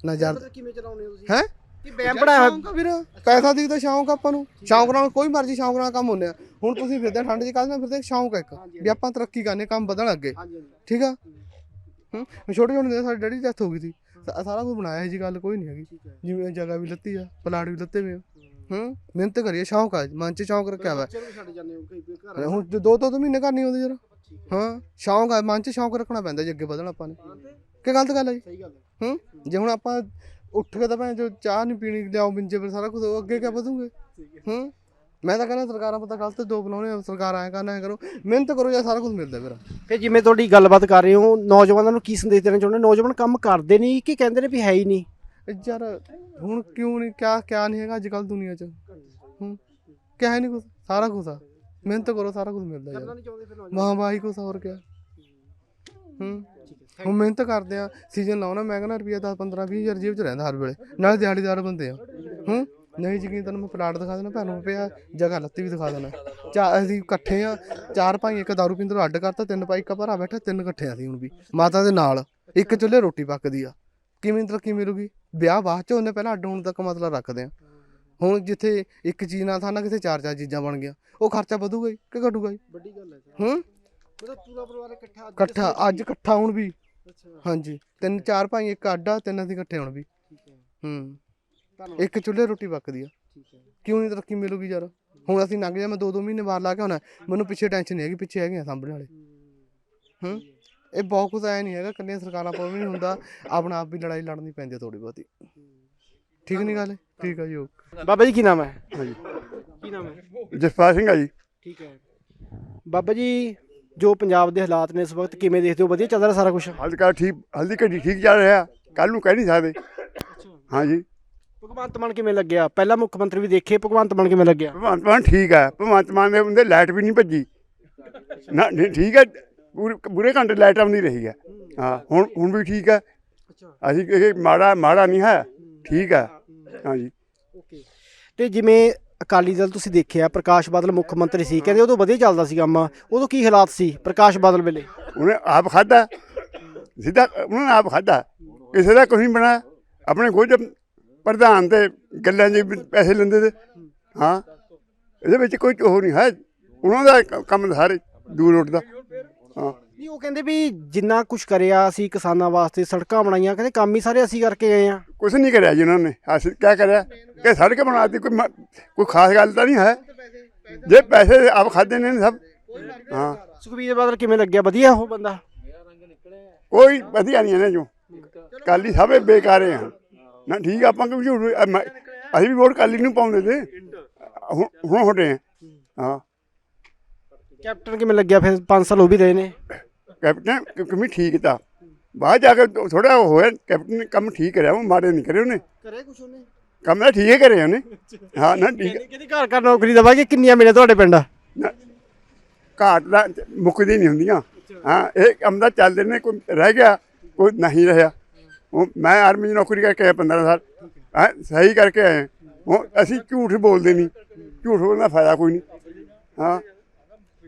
ਨਾ ਜਰਦਾ ਕਿਵੇਂ ਚਲਾਉਂਦੇ ਹੋ ਤੁਸੀਂ? ਹੈ? ਕਿ ਬੈਮ ਵੀਰ ਪੈਸਾ ਦੀ ਤਾਂ ਸ਼ੌਂਕ ਆਪਾਂ ਨੂੰ। ਸ਼ੌਂਕ ਨਾਲ ਕੋਈ ਮਰਜ਼ੀ ਸ਼ੌਂਕ ਨਾਲ ਕੰਮ ਹੁੰਦੇ ਆ। ਹੁਣ ਤੁਸੀਂ ਫਿਰਦੇ ਠੰਡ 'ਚ ਕਾਹਦੇ ਨਾਲ ਫਿਰਦੇ? ਸ਼ੌਂਕ ਇੱਕ ਵੀ ਆਪਾਂ ਤਰੱਕੀ ਕਰਨੇ ਕੰਮ ਵਧਣ ਅੱਗੇ। ਠੀਕ ਆ? ਹੂੰ? ਛੋਟੇ ਹੁੰਦੇ ਸਾਡੇ ਡੈਡੀ ਡੈਥ ਹੋ ਗਈ ਸੀ। ਸਾਰਾ ਕੁਝ ਬਣਾਇਆ ਇਹ ਜੀ ਗੱਲ ਕੋਈ ਨਹੀਂ ਹੈਗੀ। ਜਿਵੇਂ ਜਗ੍ਹਾ ਵੀ ਲੱਤੀ ਆ ਪਲਾਟ ਵੀ ਲੱਤੇ ਵੇ ਹੂੰ? ਮਿਹਨਤ ਕਰੀਏ ਸ਼ੌਂਕ ਆ ਮਨ 'ਚ ਸ਼ੌਂਕ ਰੱਖਿਆ ਵਾ। ਹੋ ਹੁਣ ਦੋ ਦੋ ਮਹੀਨੇ ਘਰ ਨਹੀਂ ਆਉਂਦੇ ਯਾਰ ਹਾਂ? ਸ਼ੌਂਕ ਆ ਮਨ 'ਚ ਸ਼ੌਂਕ ਰੱਖਣਾ ਪੈਂਦਾ ਜੀ ਅੱਗੇ ਵਧਣਾ ਆਪਾਂ ਨੇ। ਕੀ ਗਲਤ ਗੱਲ ਹੈ ਜੀ? ਸਹੀ ਗੱਲ ਹੈ ਹੂੰ? ਜੇ ਹੁਣ ਆਪਾਂ ਉੱਠ ਕੇ ਤਾਂ ਭੈਣ ਜੋ ਚਾਹ ਨਹੀਂ ਪੀਣੀ ਲਿਆਓ ਬਿੰਜੇ ਪਰ ਸਾਰਾ ਕੁਝ ਅੱਗੇ ਕਿਆ ਵਧੂਗੇ? ਹੂੰ? ਮੈਂ ਤਾਂ ਕਹਿੰਦਾ ਸਰਕਾਰਾਂ ਪਤਾ ਗਲਤ ਦੋ ਬਣਾਉਣੇ ਆ, ਸਰਕਾਰ ਐਂ ਕਰਨਾ ਐਂ ਕਰੋ। ਮਿਹਨਤ ਕਰੋ ਜਾਂ ਸਾਰਾ ਕੁਝ ਮਿਲਦਾ ਫਿਰ। ਫਿਰ ਜਿਵੇਂ ਤੁਹਾਡੀ ਗੱਲਬਾਤ ਕਰ ਰਹੇ ਹੋ ਨੌਜਵਾਨਾਂ ਨੂੰ ਕੀ ਸੰਦੇਸ਼ ਦੇਣਾ ਚਾਹੁੰਦੇ? ਨੌਜਵਾਨ ਕੰਮ ਕਰਦੇ ਨਹੀਂ ਕਿ ਕਹਿੰਦੇ ਨੇ ਵੀ ਹੈ ਹੀ ਨਹੀਂ ਯਾਰ ਹੁਣ ਕਿਉਂ ਨਹੀਂ ਕਿਆ ਕਿਆ ਨਹੀਂ ਹੈਗਾ ਅੱਜ ਕੱਲ ਦੁਨੀਆ 'ਚ? ਹੂੰ? ਕਿਆ ਹੈ ਨਹੀਂ ਕੁਝ ਸਾਰਾ ਕੁਝ ਆ। ਮਿਹਨਤ ਕਰੋ ਸਾਰਾ ਕੁਝ ਮਿਲਦਾ ਯਾਰ। ਮਾਂ ਬਾਈ ਕੁਛ ਹੋਰ ਕਿਆ? ਹੂੰ? ਹੁਣ ਮਿਹਨਤ ਕਰਦੇ ਆ ਸੀਜ਼ਨ ਲਾਉਣਾ ਮੈਂ ਕਹਿੰਦਾ ਰੁਪਿਆ 10 15 20 ਹਜ਼ਾਰ ਜੇਬ 'ਚ ਰਹਿੰਦਾ ਹਰ ਵੇਲੇ। ਨਾਲੇ ਦਿਹਾੜੀਦਾਰ ਬੰਦੇ ਆ। ਹੂੰ? ਨਹੀਂ ਯਕੀਨ ਤੈਨੂੰ ਮੈਂ ਪਲਾਟ ਦਿਖਾ ਦੇਣਾ ਭੈਣ ਪਿਆ ਜਗ੍ਹਾ ਲੱਤੀ ਵੀ ਦਿਖਾ ਦੇਣਾ। ਚਾ ਅਸੀਂ ਇਕੱਠੇ ਆ ਚਾਰ ਭਾਈ ਇੱਕ ਦਾਰੂ ਪੀਂਦੇ ਨੂੰ ਅੱਡ ਕਰਤਾ ਤਿੰਨ ਭਾਈ ਇੱਕ ਭਰਾ ਬੈਠਾ ਤਿੰਨ ਇਕੱਠੇ ਆ ਅਸੀਂ ਹੁਣ ਵੀ। ਮਾਤਾ ਦੇ ਨਾਲ ਇੱਕ ਚੁੱਲ੍ਹੇ ਰੋਟੀ ਪੱਕਦੀ ਆ। ਕਿਵੇਂ ਤਰੱਕੀ ਮਿਲੂਗੀ ਵਿਆਹ ਬਾਅਦ ਚ ਉਹਨੇ ਪਹਿਲਾਂ ਅੱਡ ਹੋਣ ਤੱਕ ਮਤਲਬ ਰੱਖਦੇ ਆ। ਹੁਣ ਜਿੱਥੇ ਇੱਕ ਚੀਜ਼ ਨਾਲ ਥਾਂ ਨਾ ਕਿਤੇ ਚਾਰ ਚਾਰ ਚੀਜ਼ਾਂ ਬਣ ਗਿਆ ਉਹ ਖਰਚਾ ਵਧੂਗਾ ਹੀ ਕਿ ਘਟੂਗਾ ਹੀ? ਵੱਡੀ ਗੱਲ ਹੈ ਹੂੰ? ਮਤਲਬ ਪੂਰਾ ਪਰਿਵਾਰ ਇਕੱਠਾ ਇਕੱਠਾ ਅੱਜ ਇਕੱਠਾ ਹੁਣ ਵੀ ਅੱਛਾ। ਹਾਂਜੀ ਤਿੰਨ ਚਾਰ ਭਾਈ ਇੱਕ ਆਡਾ ਤਿੰਨ ਅਸੀਂ ਇਕੱਠੇ ਹੁਣ ਵੀ। ਠੀਕ ਹੈ। ਹੂੰ। ਧੰਨਵਾਦ। ਇੱਕ ਚੁੱਲ੍ਹੇ ਰੋਟੀ ਪੱਕਦੀ ਆ। ਠੀਕ ਹੈ। ਕਿਉਂ ਨਹੀਂ ਤਰੱਕੀ ਮਿਲੂਗੀ ਯਾਰ? ਹੁਣ ਅਸੀਂ ਲੰਘ ਜਾ ਮੈਂ ਦੋ ਦੋ ਮਹੀਨੇ ਬਾਹਰ ਲਾ ਕੇ ਆਉਣਾ। ਮੈਨੂੰ ਪਿੱਛੇ ਟੈਨਸ਼ਨ ਨਹੀਂ ਹੈਗੀ ਪਿੱਛੇ ਹੈਗੇ ਆ ਸਾਂਭਣ ਵਾਲੇ। ਹੂੰ ਇਹ ਬਹੁਤ ਕੁਝ ਐ ਨਹੀਂ ਹੈਗਾ ਕੱਲੀਆਂ ਸਰਕਾਰਾਂ ਕੋਲ ਵੀ ਨਹੀਂ ਹੁੰਦਾ। ਆਪਣਾ ਆਪ ਵੀ ਲੜਾਈ ਲੜਨੀ ਪੈਂਦੀ ਥੋੜੀ ਬਹੁਤੀ। ਠੀਕ ਨਹੀਂ ਗੱਲ? ਠੀਕ ਆ ਜੀ ਓਕੇ। ਬਾਬਾ ਜੀ ਕੀ ਨਾਮ ਹੈ? ਹਾਂਜੀ ਕੀ ਨਾਮ ਹੈ? ਜਸਪਾਲ ਸਿੰਘ ਆ ਜੀ। ਠੀਕ ਹੈ। ਬਾਬਾ ਜੀ ਜੋ ਪੰਜਾਬ ਦੇ ਹਾਲਾਤ ਨੇ ਇਸ ਵਕਤ ਕਿਵੇਂ ਦੇਖਦੇ ਹੋ? ਵਧੀਆ ਚੱਲ ਰਿਹਾ ਸਾਰਾ ਕੁਝ ਹਲਕਾ ਠੀਕ ਹਲਦੀ ਘੜੀ ਠੀਕ ਚੱਲ ਰਿਹਾ। ਕੱਲ ਨੂੰ ਕਹਿ ਨਹੀਂ ਸਕਦੇ। ਹਾਂਜੀ। ਭਗਵੰਤ ਮਾਨ ਕਿਵੇਂ ਲੱਗਿਆ? ਪਹਿਲਾ ਮੁੱਖ ਮੰਤਰੀ ਵੀ ਦੇਖੇ ਭਗਵੰਤ ਮਾਨ ਕਿਵੇਂ ਲੱਗਿਆ? ਭਗਵੰਤ ਮਾਨ ਠੀਕ ਹੈ। ਭਗਵੰਤ ਮਾਨ ਦੇ ਹੁੰਦੇ ਲਾਈਟ ਵੀ ਨਹੀਂ ਭੱਜੀ। ਨਾ ਨਹੀਂ ਠੀਕ ਹੈ। ਪੂਰੇ ਪੂਰੇ ਘੰਟੇ ਲਾਈਟ ਆਉਂਦੀ ਰਹੀ ਹੈ। ਹਾਂ ਹੁਣ ਹੁਣ ਵੀ ਠੀਕ ਹੈ। ਅਸੀਂ ਇਹ ਮਾੜਾ ਮਾੜਾ ਨਹੀਂ ਹੈ। ਠੀਕ ਹੈ। ਹਾਂਜੀ। ਓਕੇ। ਤੇ ਜਿਵੇਂ ਅਕਾਲੀ ਦਲ ਤੁਸੀਂ ਦੇਖਿਆ, ਪ੍ਰਕਾਸ਼ ਬਾਦਲ ਮੁੱਖ ਮੰਤਰੀ ਸੀ, ਕਹਿੰਦੇ ਉਦੋਂ ਵਧੀਆ ਚੱਲਦਾ ਸੀ ਕੰਮ। ਉਦੋਂ ਕੀ ਹਾਲਾਤ ਸੀ ਪ੍ਰਕਾਸ਼ ਬਾਦਲ ਵੇਲੇ? ਉਹਨੇ ਆਪ ਖਾਦਾ ਸਿੱਧਾ ਉਹਨਾਂ ਨੇ ਆਪ ਖਾਦਾ ਕਿਸੇ ਦਾ ਕੁਝ ਨਹੀਂ ਬਣਾ। ਆਪਣੇ ਕੁਝ ਪ੍ਰਧਾਨ ਤੇ ਗੱਲਾਂ 'ਚ ਪੈਸੇ ਲੈਂਦੇ ਤੇ। ਹਾਂ। ਇਹਦੇ ਵਿੱਚ ਕੋਈ ਉਹ ਨਹੀਂ ਹੈ। ਉਹਨਾਂ ਦਾ ਕੰਮ ਸਾਰੇ ਦੂਰ ਉੱਠਦਾ। ਹਾਂ। ਨਹੀਂ ਉਹ ਕਹਿੰਦੇ ਵੀ ਜਿੰਨਾ ਕੁਝ ਕਰਿਆ ਅਸੀਂ ਕਿਸਾਨਾਂ ਵਾਸਤੇ ਸੜਕਾਂ ਬਣਾਈਆਂ ਕਹਿੰਦੇ ਕੰਮ ਹੀ ਸਾਰੇ ਅਸੀਂ ਕਰਕੇ ਗਏ ਆ ਕੁਛ ਨਹੀਂ ਕਰਿਆ ਜੀ ਉਹਨਾਂ ਨੇ। ਅਸੀਂ ਕਿਆ ਕਰਿਆ? ਕਿ ਸੜਕ ਬਣਾਤੀ ਕੋਈ ਮ- ਕੋਈ ਖਾਸ ਗੱਲ ਤਾਂ ਨਹੀਂ ਹੈ। ਜੇ ਪੈਸੇ ਆਪ ਖਾਦੇ ਨੇ ਸਭ। ਹਾਂ। ਸੁਖਬੀਰ ਬਾਦਲ ਕਿਵੇਂ ਲੱਗਿਆ? ਵਧੀਆ ਉਹ ਬੰਦਾ? ਕੋਈ ਵਧੀਆ ਨਹੀਂ ਇਹਨਾਂ ਚੋਂ ਕਾਲੀ ਸਭੇ ਬੇਕਾਰੇ ਆ। ਨਾ ਠੀਕ ਆ, ਆਪਾਂ ਕਿਉਂ ਝੂਠ ਅ, ਮੈਂ- ਅਸੀਂ ਵੀ ਵੋਟ ਕਾਲੀ ਨੂੰ ਪਾਉਂਦੇ ਤੇ ਹੁਣ ਹੁਣ ਹਟੇ ਹਾਂ। ਕੈਪਟਨ ਕਿਵੇਂ ਲੱਗਿਆ ਫਿਰ? 5 ਸਾਲ ਉਹ ਵੀ ਰਹੇ ਨੇ। ਕੈਪਟਨ ਕਮੀ ਠੀਕ ਤਾਂ। ਬਾਅਦ ਜਾ ਕੇ ਥੋੜਾ ਹੋਇਆ ਕੈਪਟਨ ਨੇ ਕੰਮ ਠੀਕ ਕਰਿਆ ਉਹ ਮਾੜੇ ਨਹੀਂ ਕਰੇ ਉਹਨੇ। ਕਰੇ ਕੁਛ ਉਹਨੇ? ਕੰਮ ਤਾਂ ਠੀਕ ਹੀ ਕਰਿਆ ਉਹਨੇ। ਹਾਂ ਨਾ ਠੀਕ। ਕਿਹਦੀ ਘਰ ਘਰ ਨੌਕਰੀ ਦਵਾਂਗੇ ਕਿੰਨੀਆਂ ਮਿਲੇ ਤੁਹਾਡੇ ਪਿੰਡ? ਨਾ, ਘਾਟ ਦਾ ਮੁੱਕਦੀ ਨਹੀਂ ਹੁੰਦੀਆਂ। ਹਾਂ ਇਹ ਕੰਮ ਦਾ ਚੱਲਦੇ ਨੇ ਕੋਈ ਰਹਿ ਗਿਆ ਕੋਈ ਨਹੀਂ ਰਿਹਾ। ਉਹ ਮੈਂ ਆਰਮੀ 'ਚ ਨੌਕਰੀ ਕਰਕੇ ਆਇਆ 15 ਸਾਲ। ਹਾਂ ਸਹੀ ਕਰਕੇ ਆਏ ਉਹ ਅਸੀਂ ਝੂਠ ਬੋਲਦੇ ਨਹੀਂ। ਝੂਠ ਬੋਲਣ ਦਾ ਫਾਇਦਾ ਕੋਈ ਨਹੀਂ। ਹਾਂ।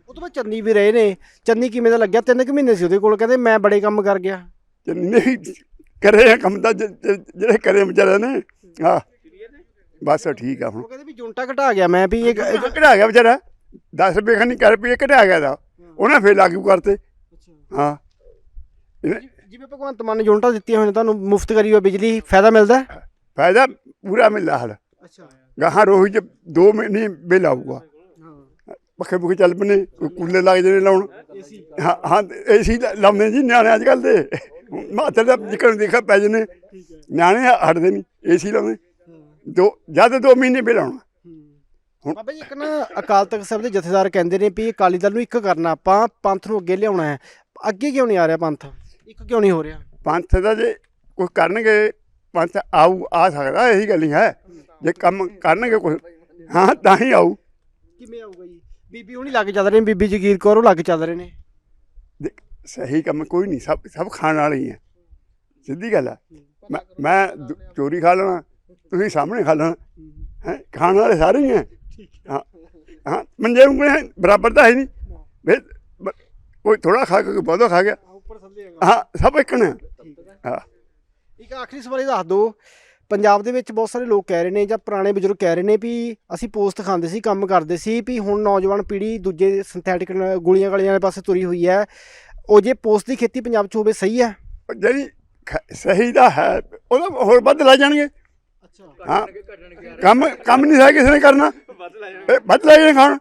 ਉਹ ਤੋਂ ਬਾਅਦ ਚੰਨੀ ਵੀ ਰਹੇ ਨੇ। ਚੰਨੀ ਕਿਵੇਂ ਦਾ ਲੱਗਿਆ? ਤਿੰਨ ਕੁ ਮਹੀਨੇ ਸੀ ਉਹਦੇ ਕੋਲ। ਕਹਿੰਦੇ ਮੈਂ ਬੜੇ ਕੰਮ ਕਰ ਗਿਆ। ਤੇ ਨਹੀਂ ਕਰੇ ਆ ਕੰਮ ਤਾਂ ਜ- ਜ- ਜਿਹੜੇ ਕਰੇ ਵਿਚਾਰੇ ਨੇ। ਹਾਂ। ਬਸ ਠੀਕ ਆ ਹੁਣ। ਉਹ ਕਹਿੰਦੇ ਵੀ ਜੁੰਟਾ ਘਟਾ ਗਿਆ। ਮੈਂ ਵੀ ਇਹ ਘਟਾ ਗਿਆ ਵਿਚਾਰਾ। 10 ਰੁਪਏ ਖਣੀ ਕਰ ਰੁਪਏ ਘਟਾ ਗਿਆ ਦਾ। ਉਹਨਾਂ ਫੇਰ ਲਾਗੂ ਕਰਤੇ। ਹਾਂ। ਇਹਨੇ ਜਿਵੇਂ ਭਗਵੰਤ ਮਾਨ ਨੇ ਜੁੰਟਾ ਦਿੱਤੀਆਂ ਹੋਈਆਂ ਤੁਹਾਨੂੰ ਮੁਫਤ ਕਰੀ ਹੋਈ ਬਿਜਲੀ ਫਾਇਦਾ ਮਿਲਦਾ? ਫਾਇਦਾ ਪੂਰਾ ਮਿਲਦਾ ਹਲ। ਅੱਛਾ। ਗਾਹਾਂ ਰੋਹੀ ਚ 2 ਮਹੀਨੇ ਬਿੱਲ ਆਊਗਾ ਪੱਖੇ ਪੁੱਖੇ ਚੱਲ ਪਨੇ ਕੂਲਰ ਲੱਗ ਜਣੇ ਲਾਉਣ। ਹਾਂ ਹਾਂ ਏਸੀ ਲਾਉਂਦੇ ਜੀ ਨਿਆਣੇ ਅੱਜ ਕੱਲ ਦੇ। ਮਾਤਰ ਦਾ ਜਿਕਣ ਦੇਖਾ ਪੈ ਜਨੇ ਨਿਆਣੇ ਹਟਦੇ ਨਹੀਂ ਏਸੀ ਲਾਉਂਦੇ। ਦੋ ਜਦ 2 ਮਹੀਨੇ ਬਿੱਲ ਆਉਣਾ। ਹੁਣ- ਬਾਬਾ ਜੀ ਇੱਕ ਨਾ ਅਕਾਲ ਤਖਤ ਸਾਹਿਬ ਦੇ ਜਥੇਦਾਰ ਕਹਿੰਦੇ ਨੇ ਵੀ ਅਕਾਲੀ ਦਲ ਨੂੰ ਇੱਕ ਕਰਨਾ ਆਪਾਂ ਪੰਥ ਨੂੰ ਅੱਗੇ ਲਿਆਉਣਾ ਹੈ। ਅੱਗੇ ਕਿਉਂ ਨਹੀਂ ਆ ਰਿਹਾ ਪੰਥ? ਇੱਕ ਕਿਉਂ ਨਹੀਂ ਹੋ ਰਿਹਾ? ਪੰਥ ਦਾ ਜੇ ਕੁਝ ਕਰਨਗੇ ਪੰਥ ਆਊ ਆ ਸਕਦਾ ਇਹੀ ਗੱਲ ਹੀ ਹੈ। ਜੇ ਕੰਮ ਕਰਨਗੇ ਕੁਝ ਹਾਂ ਤਾਂ ਹੀ ਆਊ। ਕਿਵੇਂ ਆਊਗਾ ਜੀ? ਬੀਬੀ ਹੁਣੀ ਲੱਗ ਚੱਲ ਰਹੇ ਨੇ ਬੀਬੀ ਜਗੀਰ ਕੌਰ ਉਹ ਲੱਗ ਚੱਲ ਰਹੇ ਨੇ। ਦੇਖ, ਸਹੀ ਕੰਮ ਕੋਈ ਨਹੀਂ ਸਭ ਸਭ ਖਾਣ ਵਾਲੇ ਹੀ ਹੈ ਸਿੱਧੀ ਗੱਲ ਹੈ ਮੈਂ ਮੈਂ ਦੁ- ਚੋਰੀ ਖਾ ਲੈਣਾ ਤੁਸੀਂ ਸਾਹਮਣੇ ਖਾ ਲੈਣਾ ਹੈ ਖਾਣ ਵਾਲੇ ਸਾਰੇ ਹੀ ਹੈ ਹਾਂ ਹਾਂ ਮੰਜੇ ਉਂਗਲੇ ਬਰਾਬਰ ਤਾਂ ਹੈ ਨਹੀਂ। ਬ- ਕੋਈ ਥੋੜਾ ਖਾ ਕੇ ਕੋਈ ਬਹੁਤਾ ਖਾ ਗਿਆ। ਉੱਪਰ ਥੱਲੇ ਹਾਂ ਸਭ ਇੱਕ ਨੇ। ਹਾਂ। ਇੱਕ ਆਖਰੀ ਸਵਾਲ ਇਹ ਦੱਸ ਦਿਓ। ਪੰਜਾਬ ਦੇ ਵਿੱਚ ਬਹੁਤ ਸਾਰੇ ਲੋਕ ਕਹਿ ਰਹੇ ਨੇ ਜਾਂ ਪੁਰਾਣੇ ਬਜ਼ੁਰਗ ਕਹਿ ਰਹੇ ਨੇ ਵੀ ਅਸੀਂ ਪੋਸਟ ਖਾਂਦੇ ਸੀ ਕੰਮ ਕਰਦੇ ਸੀ ਵੀ ਹੁਣ ਨੌਜਵਾਨ ਪੀੜ੍ਹੀ ਦੂਜੇ ਸਿੰਥੈਟਿਕ ਗੋਲੀਆਂ ਗਾਲੀਆਂ ਦੇ ਪਾਸੇ ਤੁਰੀ ਹੋਈ ਹੈ। ਉਹ ਜੇ ਪੋਸਟ ਦੀ ਖੇਤੀ ਪੰਜਾਬ 'ਚ ਹੋਵੇ ਸਹੀ ਹੈ? ਜਿਹੜੀ ਖ- ਸਹੀ ਦਾ ਹੈ ਉਹਦਾ ਹੋਰ ਵੱਧ ਲਾ ਜਾਣਗੇ। ਹਾਂ। ਕੰਮ ਕੰਮ ਨਹੀਂ ਹੈ ਕਿਸੇ ਨੇ ਕਰਨਾ। ਇਹ ਵੱਧ ਲੈ ਜਾਣੇ ਖਾਣ।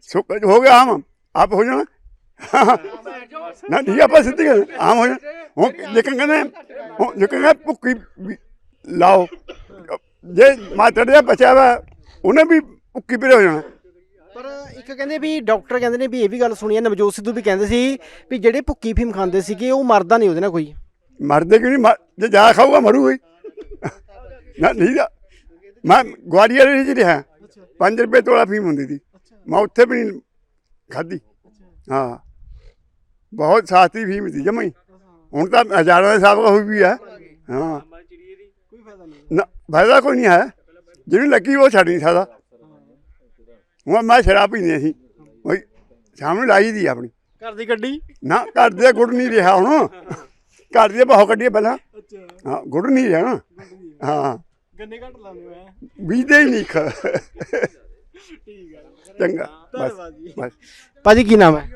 ਸੁੱਕ ਹੋ ਗਿਆ ਆਮ। ਆਪ ਹੋ ਜਾਣਾ। ਨਾ ਆ, ਆਪਾਂ ਸਿੱਧੀ ਗੱਲ। ਆਮ ਹੋ ਜਾਣਾ। ਹੁਣ ਲੇਕਿਨ ਕਹਿੰਦੇ ਹੁਣ ਲੇਕਿਨ ਕਹਿੰਦੇ ਵੀ ਲਾਓ। ਜੇ ਮਾਤੜ ਦਾ ਬਚਿਆ ਵਾ ਉਹਨੇ ਵੀ ਭੁੱਕੀ ਪਰੇ ਹੋ ਜਾਣਾ। ਪਰ ਇੱਕ ਕਹਿੰਦੇ ਵੀ ਡਾਕਟਰ ਕਹਿੰਦੇ ਨੇ ਵੀ ਇਹ ਵੀ ਗੱਲ ਸੁਣੀ ਹੈ ਨਵਜੋਤ ਸਿੱਧੂ ਵੀ ਕਹਿੰਦੇ ਸੀ ਵੀ ਜਿਹੜੇ ਭੁੱਕੀ ਫੀਮ ਖਾਂਦੇ ਸੀਗੇ ਉਹ ਮਰਦਾ ਨਹੀਂ ਉਹਦੇ ਨਾਲ ਕੋਈ। ਮਰਦੇ ਕਿ ਨਹੀਂ? ਮਰ- ਜੇ ਜ਼ਿਆਦਾ ਖਾਊਗਾ ਮਰੂਗਾ ਹੀ ਨਾ ਨਹੀਂ ਦਾ ਮੈਂ ਗਵਾਲੀਅਰ ਵਿੱਚ ਰਿਹਾ। 5 ਰੁਪਏ ਤੋਲਾ ਫੀਮ ਹੁੰਦੀ ਸੀ। ਮੈਂ ਉੱਥੇ ਵੀ ਨਹੀਂ ਖਾਧੀ। ਹਾਂ। ਬਹੁਤ ਸਾਸਤੀ ਫੀਮ ਸੀ ਜਮਾਈ ਹੁਣ ਤਾਂ ਹਜ਼ਾਰਾਂ ਦੇ ਹਿਸਾਬ ਹੋਈ ਵੀ ਹੈ ਹਾਂ। ਫਾਇਦਾ ਨਹੀਂ ਨਾ ਫਾਇਦਾ ਕੋਈ ਨਹੀਂ ਹੈ। ਜਿਹਨੂੰ ਲੱਗੀ ਉਹ ਛੱਡ ਨਹੀਂ ਸਕਦਾ। ਹੁਣ ਮੈਂ ਸ਼ਰਾਬ ਪੀਂਦੇ ਸੀ। ਉਹੀ ਸਾਹਮਣੇ ਲਾਈ ਦੀ ਆਪਣੀ। ਘਰ ਦੀ ਗੱਡੀ? ਨਾ ਘਰ ਦੇ ਗੁੜ ਨਹੀਂ ਰਿਹਾ ਹੁਣ। ਘਰ ਦੇ ਬਹੁ ਕੱਢੀਏ ਪਹਿਲਾਂ। ਹਾਂ ਗੁੜ ਨਹੀਂ ਰਿਹਾ ਨਾ। ਹਾਂ। ਗੰਨੇ ਘੱਟ ਲਾਉਂਦੇ ਮੈਂ ਬੀਜਦੇ ਹੀ ਨਹੀਂ ਖ। ਚੰਗਾ। ਬਸ ਧੰਨਵਾਦ ਜੀ। ਬਸ ਭਾਜੀ ਕੀ ਨਾਮ ਹੈ?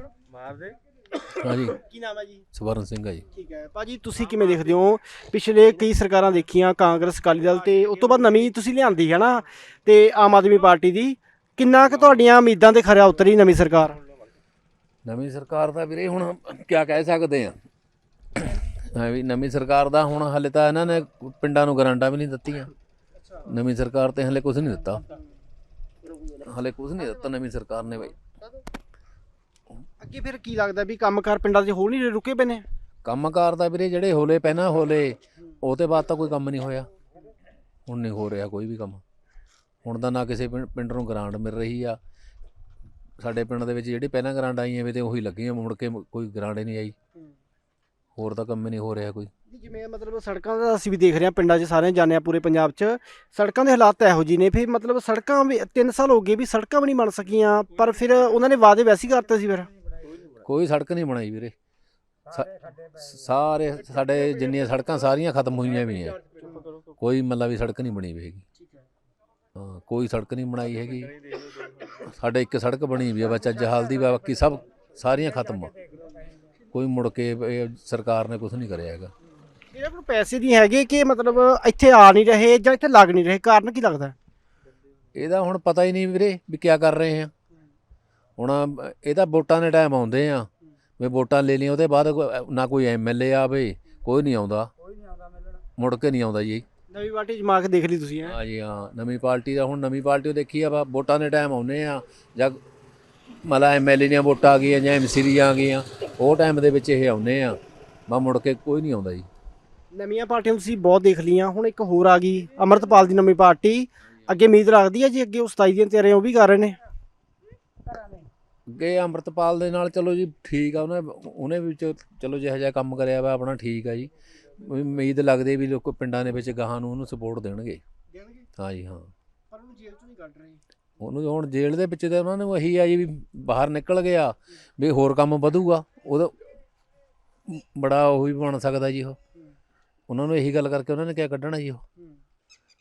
ਹਾਂਜੀ। ਕੀ ਨਾਮ ਹੈ ਜੀ? ਸਵਰਨ ਸਿੰਘ ਆ ਜੀ। ਠੀਕ ਹੈ। ਭਾਜੀ ਤੁਸੀਂ ਕਿਵੇਂ ਦੇਖਦੇ ਹੋ? ਪਿਛਲੇ ਕਈ ਸਰਕਾਰਾਂ ਦੇਖੀਆਂ ਕਾਂਗਰਸ ਅਕਾਲੀ ਦਲ ਤੇ ਉਸ ਤੋਂ ਬਾਅਦ ਨਵੀਂ ਤੁਸੀਂ ਲਿਆਂਦੀ ਹੈ ਨਾ ਤੇ ਆਮ ਆਦਮੀ ਪਾਰਟੀ ਦੀ। ਕਿੰਨਾ ਕੁ ਤੁਹਾਡੀਆਂ ਉਮੀਦਾਂ ਤੇ ਖਰਾ ਉਤਰੀ ਨਵੀਂ ਸਰਕਾਰ? ਨਵੀਂ ਸਰਕਾਰ ਦਾ ਵੀਰੇ ਹੁਣ ਕੀ ਕਹਿ ਸਕਦੇ ਆ। ਹਾਂ ਵੀ ਨਵੀਂ ਸਰਕਾਰ ਦਾ ਹੁਣ ਹਲੇ ਤਾਂ ਇਹਨਾਂ ਨੇ ਪਿੰਡਾਂ ਨੂੰ ਗਰਾਂਟਾਂ ਵੀ ਨਹੀਂ ਦਿੱਤੀਆਂ। ਨਵੀਂ ਸਰਕਾਰ ਤੇ ਹਲੇ ਕੁਝ ਨਹੀਂ ਦਿੱਤਾ। ਹਲੇ ਕੁਝ ਨਹੀਂ ਦਿੱਤਾ ਨਵੀਂ ਸਰਕਾਰ ਨੇ ਬਈ। ਅੱਗੇ ਫਿਰ ਕੀ ਲੱਗਦਾ ਵੀ ਕੰਮਕਾਰ ਪਿੰਡਾਂ 'ਚ ਹੋ ਨਹੀਂ ਰੁਕੇ ਪਏ ਨੇ? ਕੰਮਕਾਰ ਦਾ ਵੀਰੇ ਜਿਹੜੇ ਹੋਲੇ ਪਹਿਲਾਂ ਹੋਲੇ ਉਹ ਤੇ ਬਾਅਦ ਤਾਂ ਕੋਈ ਕੰਮ ਨਹੀਂ ਹੋਇਆ। ਹੁਣ ਨਹੀਂ ਹੋ ਰਿਹਾ ਕੋਈ ਵੀ ਕੰਮ। ਹੁਣ ਤਾਂ ਨਾ ਕਿਸੇ ਪਿੰਡ ਨੂੰ ਗਰਾਂਟ ਮਿਲ ਰਹੀ ਆ। ਸਾਡੇ ਪਿੰਡ ਦੇ ਵਿੱਚ ਜਿਹੜੀ ਪਹਿਲਾਂ ਗਰਾਂਟ ਆਈਆਂ ਵੇ ਤੇ ਉਹੀ ਲੱਗੀਆਂ ਮੁੜ ਕੇ ਕੋਈ ਗਰਾਂਟ ਹੀ ਨਹੀਂ ਆਈ। ਹੋਰ ਤਾਂ ਕੰਮ ਹੀ ਨਹੀਂ ਹੋ ਰਿਹਾ ਕੋਈ। ਜਿਵੇਂ ਮਤਲਬ ਸੜਕਾਂ ਦਾ ਅਸੀਂ ਵੀ ਦੇਖ ਰਹੇ ਹਾਂ ਪਿੰਡਾਂ 'ਚ ਸਾਰੇ ਜਾਂਦੇ ਆ ਪੂਰੇ ਪੰਜਾਬ 'ਚ। ਸੜਕਾਂ ਦੇ ਹਾਲਾਤ ਇਹੋ ਜਿਹੇ ਨੇ ਫਿਰ ਮਤਲਬ ਸੜਕਾਂ ਵੀ 3 ਸਾਲ ਹੋ ਗਏ ਵੀ ਸੜਕਾਂ ਵੀ ਨਹੀਂ ਬਣ ਸਕੀਆਂ ਪਰ ਫਿਰ ਉਹਨਾਂ ਨੇ ਵਾਅਦੇ ਵੈਸੇ ਹੀ ਕਰਤੇ ਸੀ ਫਿਰ। ਕੋਈ ਸੜਕ ਨਹੀਂ ਬਣਾਈ ਵੀਰੇ। ਸਾਰੇ ਸਾਡੇ ਜਿੰਨੀਆਂ ਸੜਕਾਂ ਸਾਰੀਆਂ ਖਤਮ ਹੋਈਆਂ ਵੀ ਆ ਕੋਈ ਮਤਲਬ ਵੀ ਸੜਕ ਨਹੀਂ ਬਣੀ ਵੀ ਹੈਗੀ। ਹਾਂ। ਕੋਈ ਸੜਕ ਨਹੀਂ ਬਣਾਈ ਹੈਗੀ। ਸਾਡੇ ਇੱਕ ਸੜਕ ਬਣੀ ਵੀ ਆ ਬਸ ਅੱਜ ਹਾਲ ਦੀ ਬਾਕੀ ਸਭ ਸਾਰੀਆਂ ਖਤਮ ਆ। ਕੋਈ ਮੁੜ ਕੇ ਸਰਕਾਰ ਨੇ ਕੁਝ ਨਹੀਂ ਕਰਿਆ ਹੈਗਾ। ਇਹਨਾਂ ਕੋਲ ਪੈਸੇ ਨਹੀਂ ਹੈਗੇ ਕਿ ਮਤਲਬ ਇੱਥੇ ਆ ਨਹੀਂ ਰਹੇ ਜਾਂ ਇੱਥੇ ਲੱਗ ਨਹੀਂ ਰਹੇ ਕਾਰਨ ਕੀ ਲੱਗਦਾ? ਇਹਦਾ ਹੁਣ ਪਤਾ ਹੀ ਨਹੀਂ ਵੀਰੇ ਵੀ ਕੀ ਕਰ ਰਹੇ ਆ। ਹੁਣ ਇਹਦਾ ਵੋਟਾਂ ਦੇ ਟਾਈਮ ਆਉਂਦੇ ਆ। ਵੀ ਵੋਟਾਂ ਲੈ ਲਈਆਂ ਉਹਦੇ ਬਾਅਦ ਕੋਈ- ਨਾ ਕੋਈ ਐਮਐਲਏ ਆਵੇ ਕੋਈ ਨਹੀਂ ਆਉਂਦਾ। ਮੁੜ ਕੇ ਨਹੀਂ ਆਉਂਦਾ ਜੀ। ਨਵੀਂ ਪਾਰਟੀ ਜਮਾ ਕੇ ਦੇਖ ਲਈ ਤੁਸੀਂ ਹੈਂ? ਹਾਂ ਜੀ ਹਾਂ ਨਵੀਂ ਪਾਰਟੀ ਦਾ ਹੁਣ ਨਵੀਂ ਪਾਰਟੀ ਉਹ ਦੇਖੀ ਆ ਵਾ ਵੋਟਾਂ ਦੇ ਟਾਈਮ ਆਉਂਦੇ ਆ ਜਾਂ ਮਤਲਬ ਐਮਐਲਏ ਦੀਆਂ ਵੋਟਾਂ ਆ ਗਈਆਂ ਜਾਂ ਐਮਸੀ ਦੀਆਂ ਆ ਗਈਆਂ ਉਹ ਟਾਈਮ ਦੇ ਵਿੱਚ ਇਹ ਆਉਂਦੇ ਆ। ਬਾ ਮੁੜ ਕੇ ਕੋਈ ਨਹੀਂ ਆਉਂਦਾ ਜੀ। ਨਵੀਆਂ ਪਾਰਟੀਆਂ ਤੁਸੀਂ ਬਹੁਤ ਦੇਖ ਲਈਆਂ ਹੁਣ ਇੱਕ ਹੋਰ ਆ ਗਈ ਅਮਰਤਪਾਲ ਦੀ ਨਵੀਂ ਪਾਰਟੀ। ਅੱਗੇ ਉਮੀਦ ਲੱਗਦੀ ਹੈ ਜੀ ਅੱਗੇ ਉਹ 27 ਦੀਆਂ ਤਿਆਰੀਆਂ ਉਹ ਵੀ ਕਰ ਰਹੇ ਨੇ। ਅੱਗੇ ਅੰਮ੍ਰਿਤਪਾਲ ਦੇ ਨਾਲ ਚਲੋ ਜੀ ਠੀਕ ਆ ਉਹਨੇ ਉਹਨੇ ਵੀ ਚਲੋ ਜਿਹੋ ਜਿਹਾ ਕੰਮ ਕਰਿਆ ਵਾ ਆਪਣਾ ਠੀਕ ਆ ਜੀ। ਉਮੀਦ ਲੱਗਦੀ ਵੀ ਲੋਕ ਪਿੰਡਾਂ ਦੇ ਵਿੱਚ ਗਾਹਾਂ ਨੂੰ ਉਹਨੂੰ ਸਪੋਰਟ ਦੇਣਗੇ। ਹਾਂ ਜੀ ਹਾਂ। ਪਰ ਉਹਨੂੰ ਜੇਲ੍ਹ ਚੋਂ ਨਹੀਂ ਕੱਢ ਰਹੇ? ਉਹਨੂੰ ਹੁਣ ਜੇਲ੍ਹ ਦੇ ਵਿੱਚ ਤੇ ਉਹਨਾਂ ਨੂੰ ਇਹੀ ਆ ਜੀ ਵੀ ਬਾਹਰ ਨਿਕਲ ਗਿਆ ਵੀ ਹੋਰ ਕੰਮ ਵਧੂਗਾ ਉਹਦਾ ਬੜਾ ਉਹ ਵੀ ਬਣ ਸਕਦਾ ਜੀ ਉਹ। ਉਹਨਾਂ ਨੂੰ ਇਹੀ ਗੱਲ ਕਰਕੇ ਉਹਨਾਂ ਨੇ ਕਿਆ ਕੱਢਣਾ ਜੀ ਉਹ।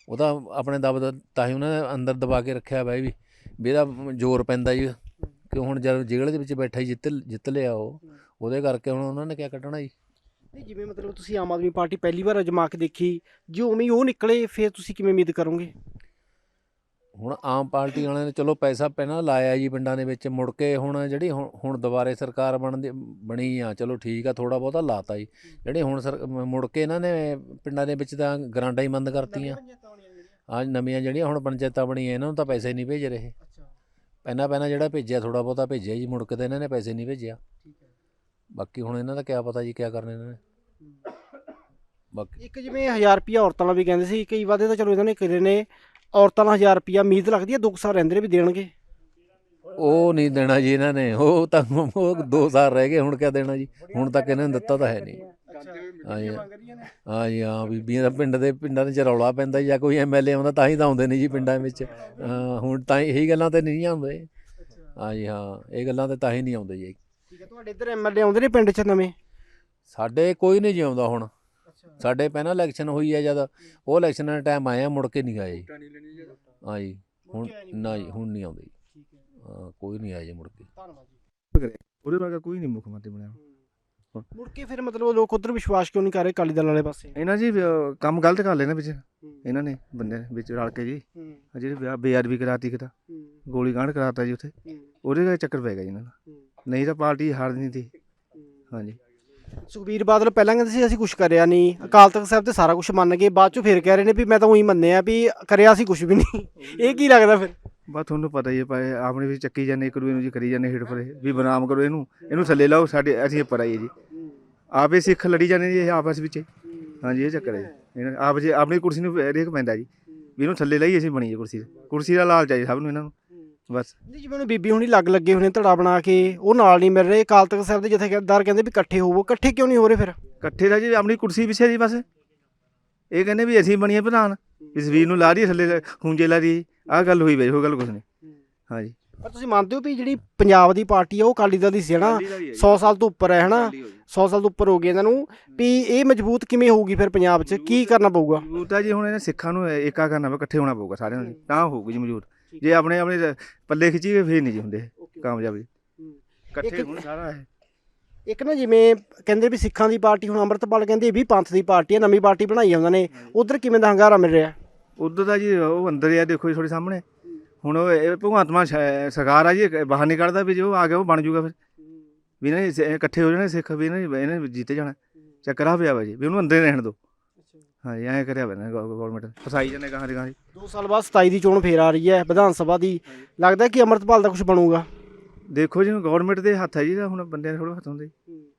ਉਹਦਾ ਆਪਣੇ ਦਬ ਤਾਂ ਹੀ ਉਹਨਾਂ ਨੇ ਅੰਦਰ ਦਬਾ ਕੇ ਰੱਖਿਆ ਵੀ ਵੀ ਇਹਦਾ ਜ਼ੋਰ ਪੈਂਦਾ ਜੀ। ਕਿ ਹੁਣ ਜਦ ਜੇਲ੍ਹ ਦੇ ਵਿੱਚ ਬੈਠਾ ਹੀ ਜਿੱਤ ਜਿੱਤ ਲਿਆ ਉਹ ਉਹਦੇ ਕਰਕੇ ਹੁਣ ਉਹਨਾਂ ਨੇ ਕਿਆ ਕੱਢਣਾ ਜੀ? ਨਹੀਂ ਜਿਵੇਂ ਮਤਲਬ ਤੁਸੀਂ ਆਮ ਆਦਮੀ ਪਾਰਟੀ ਪਹਿਲੀ ਵਾਰ ਅਜਮਾ ਕੇ ਦੇਖੀ ਜੇ ਉਵੇਂ ਉਹ ਨਿਕਲੇ ਫਿਰ ਤੁਸੀਂ ਕਿਵੇਂ ਉਮੀਦ ਕਰੋਗੇ? ਹੁਣ ਆਮ ਪਾਰਟੀ ਵਾਲਿਆਂ ਨੇ ਚਲੋ ਪੈਸਾ ਪਹਿਲਾਂ ਲਾਇਆ ਜੀ ਪਿੰਡਾਂ ਦੇ ਵਿੱਚ ਮੁੜ ਕੇ ਹੁਣ ਜਿਹੜੀ ਹੁਣ ਦੁਬਾਰੇ ਸਰਕਾਰ ਬਣਦੀ ਬਣੀ ਆ ਚਲੋ ਠੀਕ ਆ ਥੋੜਾ ਬਹੁਤਾ ਲਾਤਾ ਜੀ। ਜਿਹੜੇ ਹੁਣ ਮੁੜ ਕੇ ਇਹਨਾਂ ਨੇ ਪਿੰਡਾਂ ਦੇ ਵਿੱਚ ਤਾਂ ਗਰਾਂਟਾਂ ਹੀ ਬੰਦ ਕਰਤੀਆਂ। ਆ ਨਵੀਆਂ ਜਿਹੜੀਆਂ ਹੁਣ ਪੰਚਾਇਤਾਂ ਬਣੀਆਂ ਇਹਨਾਂ ਨੂੰ ਤਾਂ ਪੈਸੇ ਨਹੀਂ ਭੇਜ ਰਹੇ। ਪਹਿਲਾਂ ਪਹਿਲਾਂ ਜਿਹੜਾ ਭੇਜਿਆ ਥੋੜਾ ਬਹੁਤਾ ਭੇਜਿਆ ਜੀ ਮੁੜ ਕੇ ਤਾਂ ਇਹਨਾਂ ਨੇ ਪੈਸੇ ਨਹੀਂ ਭੇਜਿਆ। ਬਾਕੀ ਹੁਣ ਇਹਨਾਂ ਦਾ ਕਿਆ ਪਤਾ ਜੀ ਕਿਆ ਕਰਨਾ ਇਹਨਾਂ ਨੇ। ਬਾਕੀ ਇੱਕ ਜਿਵੇਂ 1000 ਰੁਪਿਆ ਔਰਤਾਂ ਨਾਲ ਵੀ ਕਹਿੰਦੇ ਸੀ ਕਈ ਵਾਅਦੇ ਤਾਂ ਚਲੋ ਇਹਨਾਂ ਨੇ ਕਰੇ ਨੇ ਔਰਤਾਂ ਨਾਲ 1000 ਰੁਪਿਆ ਉਮੀਦ ਲੱਗਦੀ ਹੈ ਦੁੱਖ ਸਾਲ ਰਹਿੰਦੇ ਨੇ ਵੀ ਦੇਣਗੇ। ਉਹ ਨਹੀਂ ਦੇਣਾ ਜੀ ਇਹਨਾਂ ਨੇ ਉਹ ਤਾਂ ਉਹ 2 ਸਾਲ ਰਹਿ ਗਏ ਹੁਣ ਕਿਆ ਦੇਣਾ ਜੀ? ਹੁਣ ਤੱਕ ਇਹਨਾਂ ਨੇ ਦਿੱਤਾ ਤਾਂ ਹੈ ਨਹੀਂ। ਹਾਂ ਜੀ ਹਾਂ ਬੀਬੀਆਂ ਦਾ ਪਿੰਡ ਦੇ ਪਿੰਡਾਂ ਦੇ ਚ ਰੌਲਾ ਪੈਂਦਾ ਜਾਂ ਕੋਈ ਐਮਐਲਏ ਆਉਂਦਾ ਤਾਂ ਹੀ ਤਾਂ ਆਉਂਦੇ ਨੇ ਜੀ ਪਿੰਡਾਂ ਵਿੱਚ। ਹੁਣ ਤਾਂ ਇਹੀ ਗੱਲਾਂ ਤੇ ਨਹੀਂ ਆਉਂਦੇ। ਹਾਂ ਜੀ ਹਾਂ ਇਹ ਗੱਲਾਂ ਤੇ ਤਾਂ ਹੀ ਨਹੀਂ ਆਉਂਦੇ ਜੀ। ਠੀਕ ਹੈ ਤੁਹਾਡੇ ਇੱਧਰ ਐਮਐਲਏ ਆਉਂਦੇ ਨੇ ਪਿੰਡ 'ਚ ਨਵੇਂ? ਸਾਡੇ ਕੋਈ ਨਹੀਂ ਜੀ ਆਉਂਦਾ ਹੁਣ। ਸਾਡੇ ਪਹਿਲਾਂ ਇਲੈਕਸ਼ਨ ਹੋਈ ਹੈ ਜਦ ਉਹ ਇਲੈਕਸ਼ਨਾਂ ਦੇ ਟਾਈਮ ਆਇਆ ਮੁੜ ਕੇ ਨਹੀਂ ਆਏ। ਹਾਂ ਜੀ ਹੁਣ ਨਾ ਜੀ ਹੁਣ ਨਹੀਂ ਆਉਂਦੇ। ਹਾਂ। ਕੋਈ ਨਹੀਂ ਆਇਆ ਜੀ ਮੁੜ ਕੇ। ਧੰਨਵਾਦ ਜੀ। ਉਹਦੇ ਵਰਗਾ ਕੋਈ ਨਹੀਂ ਮੁੱਖ ਮੰਤਰੀ ਬਣਿਆ। ਮੁੜ ਕੇ ਫਿਰ ਮਤਲਬ ਲੋਕ ਉਧਰ ਵਿਸ਼ਵਾਸ ਕਿਉਂ ਨਹੀਂ ਕਰ ਰਹੇ ਅਕਾਲੀ ਦਲ ਵਾਲੇ ਪਾਸੇ? ਇਹਨਾਂ ਜੀ ਅਹ, ਕੰਮ ਗਲਤ ਕਰ ਨਾ ਵਿੱਚ। ਇਹਨਾਂ ਨੇ ਬੰਦੇ ਨੇ ਵਿੱਚ ਰਲ ਕੇ ਜੀ। ਆਹ ਜਿਹੜੇ ਵਿਆਹ ਬੇਅਦਬੀ ਕਰਾਤੀ ਕਿਤਾ ਗੋਲੀ ਕਾਂਡ ਕਰਾਤਾ ਜੀ ਉੱਥੇ। ਉਹਦੇ ਦਾ ਚੱਕਰ ਪੈ ਗਿਆ ਜੀ ਇਹਨਾਂ ਦਾ। ਨਹੀਂ ਤਾਂ ਪਾਰਟੀ ਹਾਰ ਨਹੀਂ ਸੀ। ਹਾਂਜੀ। ਸੁਖਬੀਰ ਬਾਦਲ ਪਹਿਲਾਂ ਕਹਿੰਦੇ ਸੀ ਅਸੀਂ ਕੁਝ ਕਰਿਆ ਨਹੀਂ। ਅਕਾਲ ਤਖਤ ਸਾਹਿਬ ਤੇ ਸਾਰਾ ਕੁਝ ਮੰਨ ਗਏ। ਬਾਅਦ ਚ ਫਿਰ ਕਹਿ ਰਹੇ ਨੇ ਵੀ ਮੈਂ ਤਾਂ ਉਹੀ ਮੰਨਿਆ ਵੀ ਕਰਿਆ ਸੀ ਕੁਝ ਵੀ ਨਹੀਂ। ਇਹ ਕੀ ਲੱਗਦਾ ਫਿਰ? ਬਸ ਤੁਹਾਨੂੰ ਪਤਾ ਹੀ ਹੈ ਭਾਈ ਆਪਣੇ ਵੀ ਚੱਕੀ ਜਾਂਦੇ ਇੱਕ ਦੂਜੇ ਨੂੰ ਜੀ ਕਰੀ ਜਾਂਦੇ ਹੇਠ ਪਰੇ। ਵੀ ਬਨਾਮ ਕਰੋ ਇਹਨੂੰ ਇਹਨੂੰ ਥੱਲੇ ਲਾਓ ਸਾਡੇ ਅਸੀਂ ਉੱਪਰ ਆਈਏ ਜੀ। ਆਪੇ ਸਿੱਖ ਲੜੀ ਜਾਂਦੇ ਜੀ ਇਹ ਆਪਸ ਵਿੱਚ। ਹੀ। ਹਾਂਜੀ ਇਹ ਚੱਕਰ ਹੈ ਜੀ। ਇਹਨਾਂ ਆਪ ਜੀ ਆਪਣੀ ਕੁਰਸੀ ਨੂੰ ਰੇਖ ਪੈਂਦਾ ਜੀ। ਵੀ ਇਹਨੂੰ ਥੱਲੇ ਲਾਈ ਅਸੀਂ ਬਣੀਏ ਕੁਰਸੀ। ਤੇ ਕੁਰਸੀ ਦਾ ਲਾਲਚ ਹੈ ਜੀ ਸਭ ਨੂੰ ਇਹਨਾਂ ਨੂੰ। ਬਸ। ਨਹੀਂ ਜਿਵੇਂ ਹੁਣ ਬੀਬੀ ਹੁਣੀ ਲੱਗ ਲੱਗੇ ਹੋਣੇ ਧੜਾ ਬਣਾ ਕੇ ਉਹ ਨਾਲ ਨਹੀਂ ਮਿਲ ਰਹੇ ਅਕਾਲ ਤਖਤ ਸਾਹਿਬ ਦੇ ਜਥੇਦਾਰ ਕਹਿੰਦੇ ਵੀ ਇਕੱਠੇ ਹੋਵੋ। ਇਕੱਠੇ ਕਿਉਂ ਨਹੀਂ ਹੋ ਰਹੇ ਫਿਰ? ਇਕੱਠੇ ਦਾ ਜੀ ਆਪਣੀ ਕੁਰਸੀ ਪਿੱਛੇ ਜੀ ਬਸ। ਇਹ ਕਹਿੰਦੇ ਵੀ ਅਸੀਂ ਬਣੀਏ ਪ੍ਰਧਾਨ। ਇਸ ਵੀਰ ਨੂੰ ਲਾ ਰਹੀ ਥੱਲੇ ਖੂੰਜੇ ਲਾ ਰਹੀ ਆਹ ਗੱਲ ਹੋਈ ਬਈ ਉਹ ਗੱਲ ਕੁਛ ਨਹੀਂ। ਹਾਂਜੀ। ਪਰ ਤੁਸੀਂ ਮੰਨਦੇ ਹੋ ਵੀ ਜਿਹੜੀ ਪੰਜਾਬ ਦੀ ਪਾਰਟੀ ਆ ਉਹ ਅਕਾਲੀ ਦਲ ਦੀ ਸੀ ਹਨਾ? 100 ਸਾਲ ਤੋਂ ਉੱਪਰ ਹੈ ਹਨਾ? 100 ਸਾਲ ਤੋਂ ਉੱਪਰ ਹੋ ਗਏ ਇਹਨਾਂ ਨੂੰ। ਵੀ ਇਹ ਮਜ਼ਬੂਤ ਕਿਵੇਂ ਹੋਊਗੀ ਫਿਰ ਪੰਜਾਬ 'ਚ? ਕੀ ਕਰਨਾ ਪਊਗਾ? ਮਜ਼ਬੂਤ ਜੀ ਹੁਣ ਇਹਨਾਂ ਸਿੱਖਾਂ ਨੂੰ ਏਕਾ ਕਰਨਾ ਪਊ ਇਕੱਠੇ ਹੋਣਾ ਪਊਗਾ ਸਾਰਿਆਂ ਨੂੰ। ਜੀ, ਤਾਂ ਹੋਊਗੀ ਜੀ ਮਜ਼ਬੂਤ। ਜੇ ਆਪਣੇ ਆਪਣੇ ਪੱਲੇ ਖਿੱਚੀ ਫੇਰ ਨਹੀਂ ਜੀ ਹੁੰਦੇ। ਕਾਮਯਾਬੀ ਇਕੱਠੇ ਇੱਕ- ਹੋਣ ਸਾਰਾ ਇਹ। ਇੱਕ ਨਾ ਜਿਵੇਂ ਕਹਿੰਦੇ ਵੀ ਸਿੱਖਾਂ ਦੀ ਪਾਰਟੀ ਹੁਣ ਅੰਮ੍ਰਿਤਪਾਲ ਕਹਿੰਦੇ ਇਹ ਵੀ ਪੰਥ ਦੀ ਪਾਰਟੀ ਹੈ ਨਵੀਂ ਪਾਰਟੀ ਬਣਾਈ ਆ ਉਹਨਾਂ ਨੇ। ਉਧਰ ਕਿਵੇਂ ਦਾ ਹੰਗਾਰਾ ਮਿਲ ਰਿਹਾ? ਉਧਰ ਦਾ ਜੀ ਉਹ ਅੰਦਰ ਆ ਦੇਖੋ ਜੀ ਤੁਹਾਡੇ ਸਾਹਮਣੇ। ਹੁਣ ਉਹ ਇਹ ਭਗਵੰਤ ਮਾਨ ਸ਼- ਸਰਕਾਰ ਆ ਜੀ ਇਹ ਬਾਹਰ ਨਹੀਂ ਕੱਢਦਾ ਵੀ ਜੋ ਆ ਗਿਆ ਉਹ ਬਣ ਜਾਊਗਾ ਫਿਰ। ਵੀ ਇਹਨਾਂ ਨੇ ਸ- ਇਕੱਠੇ ਹੋ ਜਾਣੇ ਸਿੱਖ ਵੀ ਇਹਨਾਂ ਨੇ ਇਹਨੇ ਜਿੱਤੇ ਜਾਣਾ। ਚੱਕਰ ਆ ਪਿਆ ਵਾ ਜੀ ਵੀ ਉਹਨੂੰ ਅੰਦਰ ਹੀ ਰਹਿਣ ਦਿਓ। ਹਾਂਜੀ ਐਂ ਕਰਿਆ ਵਾ ਗਵਰਨਮੈਂਟ ਫਸਾਈ ਜਾਂਦੇ ਗਾਹਾਂ ਦੀ ਗਾਹਾਂ ਦੀ ਦੋ ਸਾਲ ਬਾਅਦ 27 ਦੀ ਚੋਣ ਫੇਰ ਆ ਰਹੀ ਹੈ ਵਿਧਾਨ ਸਭਾ ਦੀ। ਲੱਗਦਾ ਕਿ ਅੰਮ੍ਰਿਤਪਾਲ ਦਾ ਕੁਝ ਬਣੂਗਾ? ਦੇਖੋ ਜੀ ਗਵਰਨਮੈਂਟ ਦੇ ਹੱਥ ਹੈ ਜੀ ਤਾਂ ਹੁਣ ਬੰਦਿਆਂ ਦੇ ਥੋੜਾ ਹੱਥ ਹੁੰਦੇ।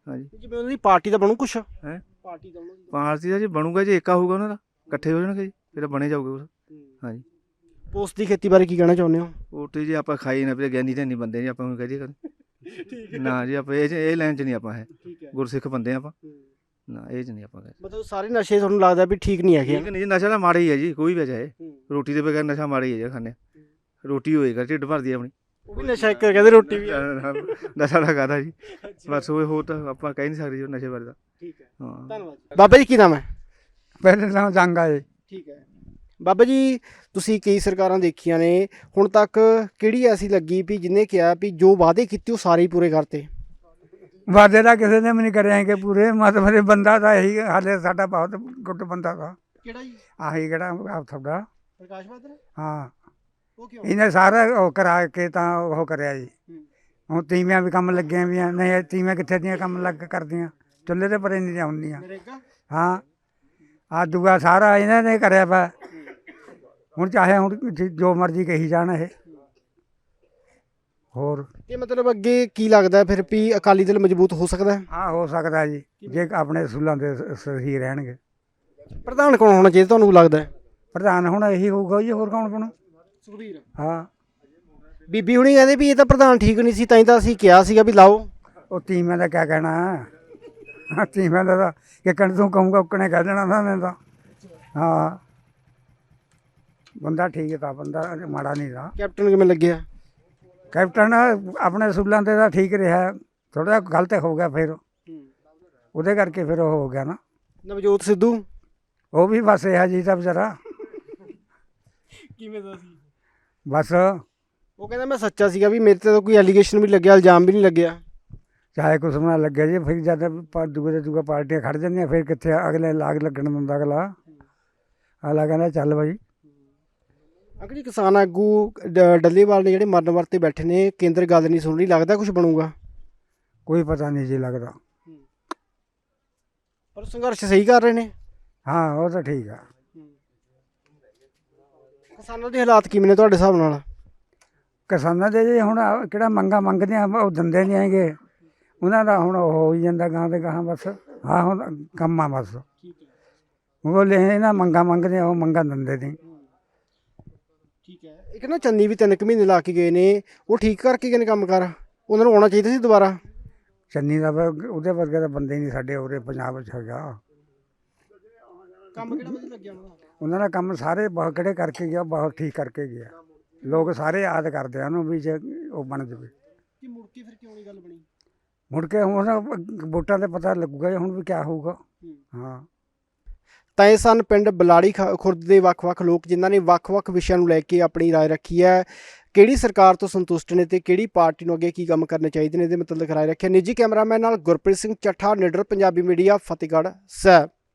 ਹਾਂਜੀ ਜਿਵੇਂ ਉਹਨਾਂ ਦੀ ਪਾਰਟੀ ਦਾ ਬਣੂ ਕੁਛ? ਹੈਂ? ਪਾਰਟੀ ਦਾ ਦੀ ਪਾਰਟੀ ਦਾ ਜੀ ਬਣੂਗਾ ਜੇ ਏਕਾ ਹੋਊਗਾ ਉਹਨਾਂ ਦਾ ਇਕੱਠੇ ਹੋ ਜਾਣਗੇ ਜੀ। ਫਿਰ ਬਣੇ ਜਾਊਗਾ ਕੁਛ ਹਾਂਜੀ। ਪੋਸਟ ਦੀ ਖੇਤੀ ਬਾਰੇ ਕੀ ਕਹਿਣਾ ਚਾਹੁੰਦੇ ਹੋ? ਉਹਤੇ ਜੀ ਆਪਾਂ ਖਾਈ ਨਾ ਪਏ ਗਿਆਨੀ ਤੇ ਨਹੀਂ ਬੰਦੇ ਜੀ ਆਪਾਂ ਨੂੰ ਕਹਦੇ ਕਰ ਨਾ ਜੀ ਆਪਾਂ ਇਹ ਇਹ ਲਾਈਨ ਚ ਨਹੀਂ ਆਪਾਂ ਹੈ। ਠੀਕ ਹੈ। ਗੁਰਸਿੱਖ ਬੰਦੇ ਆਪਾਂ। ਨਾ ਇਹ ਚ ਨਹੀਂ ਆਪਾਂ ਕਹਿੰਦੇ ਮਤਲਬ ਸਾਰੇ ਨਸ਼ੇ ਤੁਹਾਨੂੰ ਲੱਗਦਾ ਵੀ ਠੀਕ ਨਹੀਂ ਹੈਗੇ? ਠੀਕ ਨਹੀਂ ਜੀ ਨਸ਼ਾ ਤਾਂ ਮਾੜਾ ਹੀ ਹੈ ਜੀ ਕੋਈ ਵੀ ਚਾਹੇ। ਰੋਟੀ ਦੇ ਬਗੈਰ ਨਸ਼ਾ ਮਾੜਾ ਹੀ ਹੈ ਜੀ ਖਾਣੇ ਰੋਟੀ ਹੋਏਗਾ ਢਿੱਡ ਭਰਦੀ ਹੈ ਆਪਣੀ। ਉਹ ਵੀ ਨਸ਼ਾ ਇੱਕ ਕਹਿੰਦੇ ਰੋਟੀ ਵੀ ਨਸ਼ਾ ਦਾ ਕਾਦਾ ਜੀ। ਬਸ ਉਹ ਹੋਰ ਤਾਂ ਆਪਾਂ ਕਹਿ ਨਹੀਂ ਸਕਦੇ ਜੀ ਨਸ਼ੇ ਬਾਰੇ ਦਾ ਠੀਕ ਹੈ। ਹਾਂ। ਧੰਨਵਾਦ ਬਾਬਾ ਜੀ ਕੀ ਨਾਮ ਹੈ? ਪਹਿਲੇ ਤਾਂ ਜੰਗ ਆਏ ਠੀਕ ਹੈ। ਬਾਬਾ ਜੀ ਤੁਸੀਂ ਕਈ ਸਰਕਾਰਾਂ ਦੇਖੀਆਂ ਨੇ ਹੁਣ ਤੱਕ ਕਿਹੜੀ ਐਸੀ ਲੱਗੀ ਵੀ ਜਿਹਨੇ ਕਿਹਾ ਵੀ ਜੋ ਵਾਅਦੇ ਕੀਤੇ ਉਹ ਸਾਰੇ ਹੀ ਪੂਰੇ ਕਰਤੇ? ਵਾਦੇ ਦਾ ਕਿਸੇ ਨੇ ਵੀ ਨਹੀਂ ਕਰਿਆ ਕਿ ਪੂਰੇ ਮਤਲਬ ਇਹ ਬੰਦਾ ਤਾਂ ਇਹੀ ਹਾਲੇ ਸਾਡਾ ਬਹੁਤ ਗੁੱਟ ਬੰਦਾ ਦਾ ਕਿਹੜਾ ਜੀ? ਆਹੀ ਕਿਹੜਾ ਆਪ ਤੁਹਾਡਾ? ਪ੍ਰਕਾਸ਼ ਬਾਦਲ? ਹਾਂ। ਉਹ ਕਿਉਂ? ਇਹਨੇ ਸਾਰਾ ਉਹ ਕਰਾ ਕੇ ਤਾਂ ਉਹ ਕਰਿਆ ਜੀ। ਹੁਣ ਤੀਵੀਆਂ ਵੀ ਕੰਮ ਲੱਗੀਆਂ ਵੀ ਨਹੀਂ ਇਹ ਤੀਵੀਆਂ ਕਿੱਥੇ ਦੀਆਂ ਕੰਮ ਲੱਗ ਕਰਦੀਆਂ? ਚੁੱਲ੍ਹੇ ਤੇ ਪਰੇ ਨਹੀਂ ਆਉਂਦੀਆਂ। ਨਰੇਗਾ? ਹਾਂ। ਆ ਦੂਆ ਸਾਰਾ ਇਹਨਾਂ ਨੇ ਕਰਿਆ ਵਾ। ਹੁਣ ਚਾਹੇ ਹੁਣ ਜ- ਮਰਜ਼ੀ ਕਹੀ ਜਾਣ ਇਹ। ਹੋਰ? ਤੇ ਮਤਲਬ ਅੱਗੇ ਕੀ ਲੱਗਦਾ ਫਿਰ ਵੀ ਅਕਾਲੀ ਦਲ ਮਜ਼ਬੂਤ ਹੋ ਸਕਦਾ? ਹੈ ਹਾਂ ਹੋ ਸਕਦਾ ਜੀ। ਜੇ ਆਪਣੇ ਅਸੂਲਾਂ ਦੇ ਸਹੀ ਰਹਿਣਗੇ। ਪ੍ਰਧਾਨ ਕੌਣ ਹੋਣਾ ਚਾਹੀਦਾ ਤੁਹਾਨੂੰ ਲੱਗਦਾ? ਹੈ ਪ੍ਰਧਾਨ ਹੁਣ ਇਹੀ ਹੋਊਗਾ ਜੀ ਹੋਰ ਕੌਣ ਬਣੂ? ਸੁਖਬੀਰ। ਹਾਂ। ਬੀਬੀ ਹੁਣੀ ਕਹਿੰਦੇ ਵੀ ਇਹ ਤਾਂ ਪ੍ਰਧਾਨ ਠੀਕ ਨਹੀਂ ਸੀ ਤਾਂ ਹੀ ਤਾਂ ਅਸੀਂ ਕਿਹਾ ਸੀਗਾ ਵੀ ਲਾਓ। ਉਹ ਤੀਵਿਆਂ ਦਾ ਕਿਆ ਕਹਿਣਾ। ਹਾਂ ਤੀਵਿਆਂ ਦਾ ਤਾਂ ਕਿਕਣ ਤੂੰ ਕਹੂੰਗਾ ਉਕਣੇ ਕਹਿ ਦੇਣਾ ਤਾਂ ਮੈਂ ਤਾਂ। ਹਾਂ। ਬੰਦਾ ਠੀਕ ਤਾਂ ਬੰਦਾ ਮਾੜਾ ਨਹੀਂ ਦਾ ਕੈਪਟਨ ਕਿਵੇਂ ਲੱਗਿਆ? ਕੈਪਟਨ ਆਪਣੇ ਅਸੂਲਾਂ ਤੇ ਤਾਂ ਠੀਕ ਰਿਹਾ ਥੋੜਾ ਜਿਹਾ ਗਲਤ ਹੋ ਗਿਆ ਫਿਰ। ਉਹਦੇ ਕਰਕੇ ਫਿਰ ਉਹ ਹੋ ਗਿਆ ਨਾ। ਨਵਜੋਤ ਸਿੱਧੂ? ਉਹ ਵੀ ਬਸ ਇਹ ਜੀ ਤਾਂ ਵਿਚਾਰਾ। ਕਿਵੇਂ ਦਾ ਸੀ? ਬਸ। ਉਹ ਕਹਿੰਦਾ ਮੈਂ ਸੱਚਾ ਸੀਗਾ ਵੀ ਮੇਰੇ ਤੇ ਤਾਂ ਕੋਈ ਐਲੀਗੇਸ਼ਨ ਵੀ ਲੱਗਿਆ ਇਲਜ਼ਾਮ ਵੀ ਨਹੀਂ ਲੱਗਿਆ। ਚਾਹੇ ਕੁਛ ਨਾ ਲੱਗੇ ਜੀ ਫਿਰ ਜਦ ਪ- ਦੂਏ ਦੇ ਦੂਏ ਪਾਰਟੀਆਂ ਖੜ ਜਾਂਦੀਆਂ ਫਿਰ ਕਿੱਥੇ ਅਗਲੇ ਲਾਗ ਲੱਗਣ ਦਿੰਦਾ ਅਗਲਾ। ਅਗਲਾ ਕਹਿੰਦਾ ਚੱਲ ਬਾਈ। ਅੰਕਲ ਜੀ ਕਿਸਾਨ ਆਗੂ ਡ- ਡੱਲੇਵਾਲ ਨੇ ਜਿਹੜੇ ਮਰਨ ਵਰਤੇ ਬੈਠੇ ਨੇ ਕੇਂਦਰ ਗੱਲ ਨਹੀਂ ਸੁਣ ਰਹੀ ਲੱਗਦਾ ਕੁਝ ਬਣੂਗਾ? ਕੋਈ ਪਤਾ ਨਹੀਂ ਜੀ ਲੱਗਦਾ। ਪਰ ਸੰਘਰਸ਼ ਸਹੀ ਕਰ ਰਹੇ ਨੇ? ਹਾਂ ਉਹ ਤਾਂ ਠੀਕ ਆ। ਕਿਸਾਨਾਂ ਦੇ ਹਾਲਾਤ ਕਿਵੇਂ ਨੇ ਤੁਹਾਡੇ ਹਿਸਾਬ ਨਾਲ? ਕਿਸਾਨਾਂ ਦੇ ਜੀ ਹੁਣ ਆਹ ਕਿਹੜਾ ਮੰਗਾ ਮੰਗਦੇ ਆ ਉਹ ਦਿੰਦੇ ਨਹੀਂ ਹੈਗੇ। ਉਹਨਾਂ ਦਾ ਹੁਣ ਉਹ ਹੋ ਹੀ ਜਾਂਦਾ ਗਾਂ ਦੇ ਗਾਂ ਬਸ ਹਾਂ ਹੁਣ ਕੰਮ ਆ ਬਸ। ਉਹ ਲੈ ਇਹਨਾਂ ਮੰਗਾ ਮੰਗਦੇ ਆ ਉਹ ਮੰਗਾ ਦਿੰਦੇ ਨਹੀਂ ਠੀਕ ਹੈ। ਇੱਕ ਨਾ ਚੰਨੀ ਵੀ ਤਿੰਨ ਕੁ ਮਹੀਨੇ ਲਾ ਕੇ ਗਏ ਨੇ ਉਹ ਠੀਕ ਕਰਕੇ ਗਏ ਨੇ ਕੰਮ ਕਰ? ਉਹਨਾਂ ਨੂੰ ਆਉਣਾ ਚਾਹੀਦਾ ਸੀ ਦੁਬਾਰਾ? ਚੰਨੀ ਦਾ ਵਰ- ਉਹਦੇ ਵਰਗੇ ਤਾਂ ਬੰਦੇ ਨਹੀਂ ਸਾਡੇ ਉਰੇ ਪੰਜਾਬ ਵਿੱਚ ਹੈਗਾ। ਕੰਮ ਕਿਹੜਾ ਵਧੀਆ ਲੱਗਿਆ ਉਹਨਾਂ ਦਾ? ਉਹਨਾਂ ਦਾ ਕੰਮ ਸਾਰੇ ਬਹੁਤ ਕਿਹੜੇ ਕਰਕੇ ਗਿਆ ਬਹੁਤ ਠੀਕ ਕਰਕੇ ਗਿਆ। ਲੋਕ ਸਾਰੇ ਯਾਦ ਕਰਦੇ ਆ ਉਹਨੂੰ ਵੀ ਜੇ ਉਹ ਬਣ ਜਾਵੇ। ਕਿ ਮੁੜ ਕੇ ਫਿਰ ਕਿਉਂ ਨਹੀਂ ਗੱਲ ਬਣੀ? ਮੁੜ ਕੇ ਹੁਣ ਵੋਟਾਂ ਤੇ ਪਤਾ ਲੱਗੂਗਾ ਜੀ ਹੁਣ ਵੀ ਕਿਆ ਹੋਊਗਾ ਹਾਂ ਤਾਂ ਇਹ ਸਨ ਪਿੰਡ ਬਲਾੜੀ ਖ- ਖੁਰਦ ਦੇ ਵੱਖ-ਵੱਖ ਲੋਕ ਜਿਨ੍ਹਾਂ ਨੇ ਵੱਖ-ਵੱਖ ਵਿਸ਼ਿਆਂ ਨੂੰ ਲੈ ਕੇ ਆਪਣੀ رائے ਰੱਖੀ ਹੈ ਕਿਹੜੀ ਸਰਕਾਰ ਤੋਂ ਸੰਤੁਸ਼ਟ ਨੇ ਤੇ ਕਿਹੜੀ ਪਾਰਟੀ ਨੂੰ ਅੱਗੇ ਕੀ ਕੰਮ ਕਰਨੇ ਚਾਹੀਦੇ ਨੇ ਇਹਦੇ ਮੁਤਲਕ ਰਾਏ ਰੱਖਿਆ ਨਿੱਜੀ ਕੈਮਰਾਮੈਨ ਨਾਲ ਗੁਰਪ੍ਰੀਤ ਸਿੰਘ ਚੱਠਾ ਨਿਡਰ ਪੰਜਾਬੀ ਮੀਡੀਆ ਫਤਿਹਗੜ੍ਹ ਸਾਹਿਬ